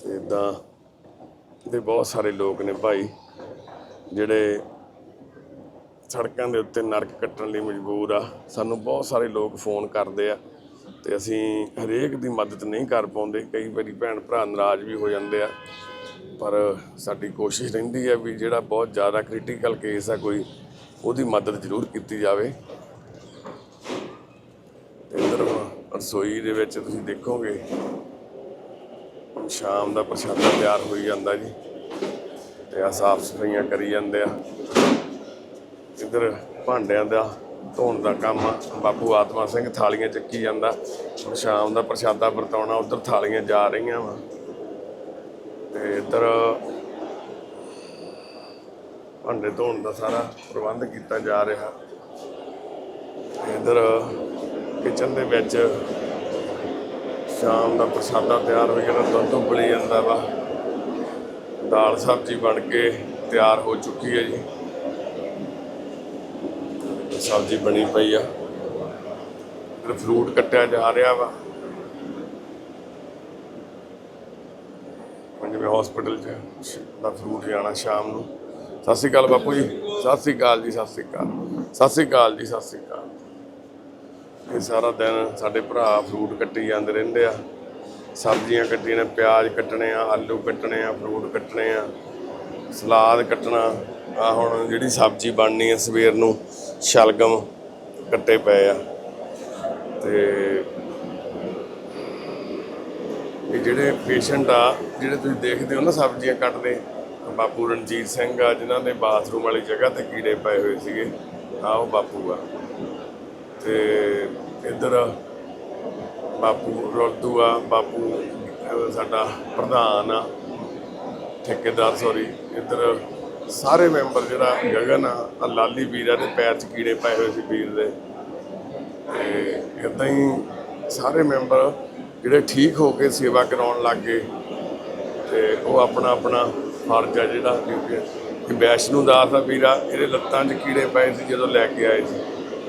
ਤੇ ਇਦਾਂ ਦੇ ਬਹੁਤ ਸਾਰੇ ਲੋਕ ਨੇ ਭਾਈ, ਜਿਹੜੇ ਸੜਕਾਂ ਦੇ ਉੱਤੇ ਨਰਕ ਕੱਟਣ ਲਈ ਮਜਬੂਰ ਆ। ਸਾਨੂੰ ਬਹੁਤ ਸਾਰੇ ਲੋਕ ਫੋਨ ਕਰਦੇ ਆ ਤੇ ਅਸੀਂ ਹਰੇਕ ਦੀ ਮਦਦ ਨਹੀਂ ਕਰ ਪਾਉਂਦੇ। ਕਈ ਵਾਰੀ ਭੈਣ ਭਰਾ ਨਾਰਾਜ਼ ਵੀ ਹੋ ਜਾਂਦੇ ਆ। ਪਰ ਸਾਡੀ ਕੋਸ਼ਿਸ਼ ਰਹਿੰਦੀ ਆ ਵੀ ਜਿਹੜਾ ਬਹੁਤ ਜ਼ਿਆਦਾ ਕ੍ਰਿਟੀਕਲ ਕੇਸ ਆ ਕੋਈ, ਉਹਦੀ ਮਦਦ ਜ਼ਰੂਰ ਕੀਤੀ ਜਾਵੇ। ਤੇ ਇੱਧਰ ਰਸੋਈ ਦੇ ਵਿੱਚ ਤੁਸੀਂ ਦੇਖੋਗੇ, ਸ਼ਾਮ ਦਾ ਪ੍ਰਸ਼ਾਦਾ ਤਿਆਰ ਹੋਈ ਜਾਂਦਾ ਜੀ। ਤੇ ਆ ਸਾਫ਼ ਸਫਾਈਆਂ ਕਰੀ ਜਾਂਦੇ ਆ। ਇੱਧਰ ਭਾਂਡਿਆਂ ਦਾ ਧੋਣ ਦਾ ਕੰਮ ਆ। ਬਾਪੂ ਆਤਮਾ ਸਿੰਘ ਥਾਲੀਆਂ ਚੱਕੀ ਜਾਂਦਾ। ਸ਼ਾਮ ਦਾ ਪ੍ਰਸ਼ਾਦਾ ਵਰਤਾਉਣਾ, ਉਧਰ ਥਾਲੀਆਂ ਜਾ ਰਹੀਆਂ ਵਾ। ਤੇ ਇੱਧਰ ਭਾਂਡੇ ਧੋਣ ਦਾ ਸਾਰਾ ਪ੍ਰਬੰਧ ਕੀਤਾ ਜਾ ਰਿਹਾ। ਤੇ ਇੱਧਰ ਕਿਚਨ ਦੇ ਵਿੱਚ ਸ਼ਾਮ ਦਾ ਪ੍ਰਸ਼ਾਦਾ ਤਿਆਰ ਹੋ ਗਿਆ, ਦੁੱਧ ਉਬਲੀ ਜਾਂਦਾ ਵਾ। ਦਾਲ ਸਬਜ਼ੀ ਬਣ ਕੇ ਤਿਆਰ ਹੋ ਚੁੱਕੀ ਹੈ ਜੀ। ਸਬਜ਼ੀ ਬਣੀ ਪਈ ਆ। ਫਿਰ ਫਰੂਟ ਕੱਟਿਆ ਜਾ ਰਿਹਾ ਵਾ। ਜਿਵੇਂ ਹਸਪੀਟਲ 'ਚ ਦਾ ਫਰੂਟ ਜਾਣਾ ਸ਼ਾਮ ਨੂੰ। ਸਤਿ ਸ਼੍ਰੀ ਅਕਾਲ ਬਾਪੂ ਜੀ। ਸਤਿ ਸ਼੍ਰੀ ਅਕਾਲ ਜੀ, ਸਤਿ ਸ਼੍ਰੀ ਅਕਾਲ। ਸਤਿ ਸ਼੍ਰੀ ਅਕਾਲ ਜੀ, ਸਤਿ ਸ਼੍ਰੀ ਅਕਾਲ। ਇਹ ਸਾਰਾ ਦਿਨ ਸਾਡੇ ਭਰਾ ਫਰੂਟ ਕੱਟੀ ਜਾਂਦੇ ਰਹਿੰਦੇ ਆ। ਸਬਜ਼ੀਆਂ ਕੱਟੀਆਂ ਨੇ ਪਿਆਜ਼ ਕੱਟਣੇ ਆ, ਆਲੂ ਕੱਟਣੇ ਆ, ਫਰੂਟ ਕੱਟਣੇ ਆ, ਸਲਾਦ ਕੱਟਣਾ। ਆ ਹੁਣ ਜਿਹੜੀ ਸਬਜ਼ੀ ਬਣਨੀ ਆ ਸਵੇਰ ਨੂੰ ਸ਼ਲਗਮ ਕੱਟੇ ਪਏ ਆ। ਤੇ ਇਹ ਜਿਹੜੇ ਪੇਸ਼ੈਂਟ ਆ, ਜਿਹੜੇ ਤੁਸੀਂ ਦੇਖਦੇ ਹੋ ਨਾ ਸਬਜ਼ੀਆਂ ਕੱਟਦੇ, ਬਾਪੂ ਰਣਜੀਤ ਸਿੰਘ ਆ, ਜਿਨ੍ਹਾਂ ਦੇ ਬਾਥਰੂਮ ਵਾਲੀ ਜਗ੍ਹਾ ਤੇ ਕੀੜੇ ਪਏ ਹੋਏ ਸੀਗੇ ਆ ਉਹ ਬਾਪੂ ਆ। ਤੇ ਇੱਧਰ ਬਾਪੂ ਰੋਲਦੂ ਆ, ਬਾਪੂ ਸਾਡਾ ਪ੍ਰਧਾਨ ਆ, ਠੇਕੇਦਾਰ ਸੌਰੀ ਇੱਧਰ ਸਾਰੇ ਮੈਂਬਰ ਜਿਹੜਾ ਗਗਨ ਆ ਲਾਲੀ ਵੀਰਾ ਦੇ ਪੈਰ 'ਚ ਕੀੜੇ ਪਏ ਹੋਏ ਸੀ ਵੀਰ ਦੇ। ਤੇ ਇਦਾਂ ਹੀ ਸਾਰੇ ਮੈਂਬਰ ਜਿਹੜੇ ਠੀਕ ਹੋ ਕੇ ਸੇਵਾ ਕਰਾਉਣ ਲੱਗ ਗਏ। ਤੇ ਉਹ ਆਪਣਾ ਆਪਣਾ ਫਰਜ਼ ਆ ਜਿਹੜਾ, ਕਿਉਂਕਿ ਕਿ ਵੈਸ਼ਨੂ ਦਾਸ ਆ ਵੀਰਾ, ਇਹਦੇ ਲੱਤਾਂ 'ਚ ਕੀੜੇ ਪਏ ਸੀ ਜਦੋਂ ਲੈ ਕੇ ਆਏ ਸੀ।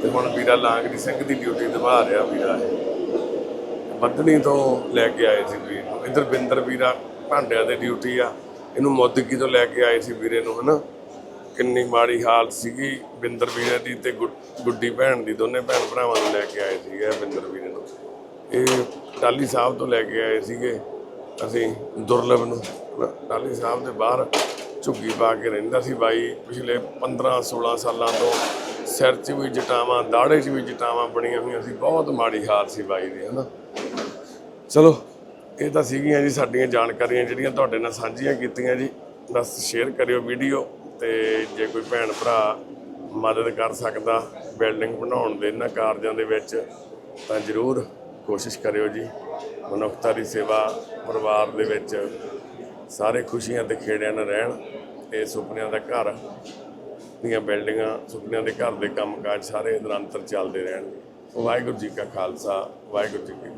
ਤੇ ਹੁਣ ਵੀਰਾ ਲਾਂਗਰੀ ਸਿੰਘ ਦੀ ਡਿਊਟੀ ਨਿਭਾ ਰਿਹਾ ਵੀਰਾ ਇਹ। ਬੱਦਣੀ ਤੋਂ ਲੈ ਕੇ ਆਏ ਸੀ ਵੀਰ ਨੂੰ। ਇਧਰ ਬਿੰਦਰ ਵੀਰਾ, ਭਾਂਡਿਆਂ ਦੇ ਡਿਊਟੀ ਆ। ਇਹਨੂੰ ਮੋਦਕੀ ਤੋਂ ਲੈ ਕੇ ਆਏ ਸੀ ਵੀਰੇ ਨੂੰ ਹਨਾ? ਕਿੰਨੀ ਮਾੜੀ ਹਾਲਤ ਸੀਗੀ। ਬਿੰਦਰ ਵੀਰੇ ਦੀ ਤੇ ਗੁ- ਗੁੱਡੀ ਭੈਣ ਦੀ ਦੋਨੇ ਭੈਣ ਭਰਾਵਾਂ ਨੂੰ ਲੈ ਕੇ ਆਏ ਸੀਗੇ ਬਿੰਦਰ ਵੀਰੇ ਨੂੰ। ਇਹ ਟਾਲੀ ਸਾਹਿਬ ਤੋਂ ਲੈ ਕੇ ਆਏ ਸੀਗੇ ਅਸੀਂ ਦੁਰਲਭ ਨੂੰ ਹਨਾ, ਟਾਲੀ ਸਾਹਿਬ ਦੇ ਬਾਹਰ ਝੁੱਗੀ ਪਾ ਕੇ ਰਹਿੰਦਾ ਸੀ ਬਾਈ ਪਿਛਲੇ 15 16 ਸਾਲਾਂ ਤੋਂ। ਸਿਰ 'ਚ ਵੀ ਜਟਾਵਾਂ ਦਾੜੇ 'ਚ ਵੀ ਜਟਾਵਾਂ ਬਣੀਆਂ ਹੋਈਆਂ ਸੀ। ਬਹੁਤ ਮਾੜੀ ਹਾਲਤ ਸੀ ਬਾਈ ਦੀ ਹਨਾ? ਚਲੋ ਇਹ ਤਾਂ ਸੀਗੀਆਂ ਜੀ ਸਾਡੀਆਂ ਜਾਣਕਾਰੀਆਂ ਜਿਹੜੀਆਂ ਤੁਹਾਡੇ ਨਾਲ ਸਾਂਝੀਆਂ ਕੀਤੀਆਂ ਜੀ। ਬਸ ਸ਼ੇਅਰ ਕਰਿਓ ਵੀਡੀਓ ਤੇ ਜੇ ਕੋਈ ਭੈਣ ਭਰਾ ਮਦਦ ਕਰ ਸਕਦਾ ਬਿਲਡਿੰਗ ਬਣਾਉਣ ਦੇ ਇਹਨਾਂ ਕਾਰਜਾਂ ਦੇ ਵਿੱਚ, ਤਾਂ ਜ਼ਰੂਰ ਕੋਸ਼ਿਸ਼ ਕਰਿਓ ਜੀ। ਮਨੁੱਖਤਾ ਦੀ ਸੇਵਾ ਪਰਿਵਾਰ ਦੇ ਵਿੱਚ ਸਾਰੇ ਖੁਸ਼ੀਆਂ ਤੇ ਖੇੜਿਆਂ ਨਾਲ ਰਹਿਣ। ਤੇ ਸੁਪਨਿਆਂ ਦਾ ਘਰ ਦੀਆਂ ਬਿਲਡਿੰਗਾਂ ਸੁਪਨਿਆਂ ਦੇ ਘਰ ਦੇ ਕੰਮਕਾਜ ਸਾਰੇ ਨਿਰੰਤਰ ਚੱਲਦੇ ਰਹਿਣ। ਵਾਹਿਗੁਰੂ ਜੀ ਕਾ ਖਾਲਸਾ, ਵਾਹਿਗੁਰੂ ਜੀ ਕੀ ਫਤਿਹ।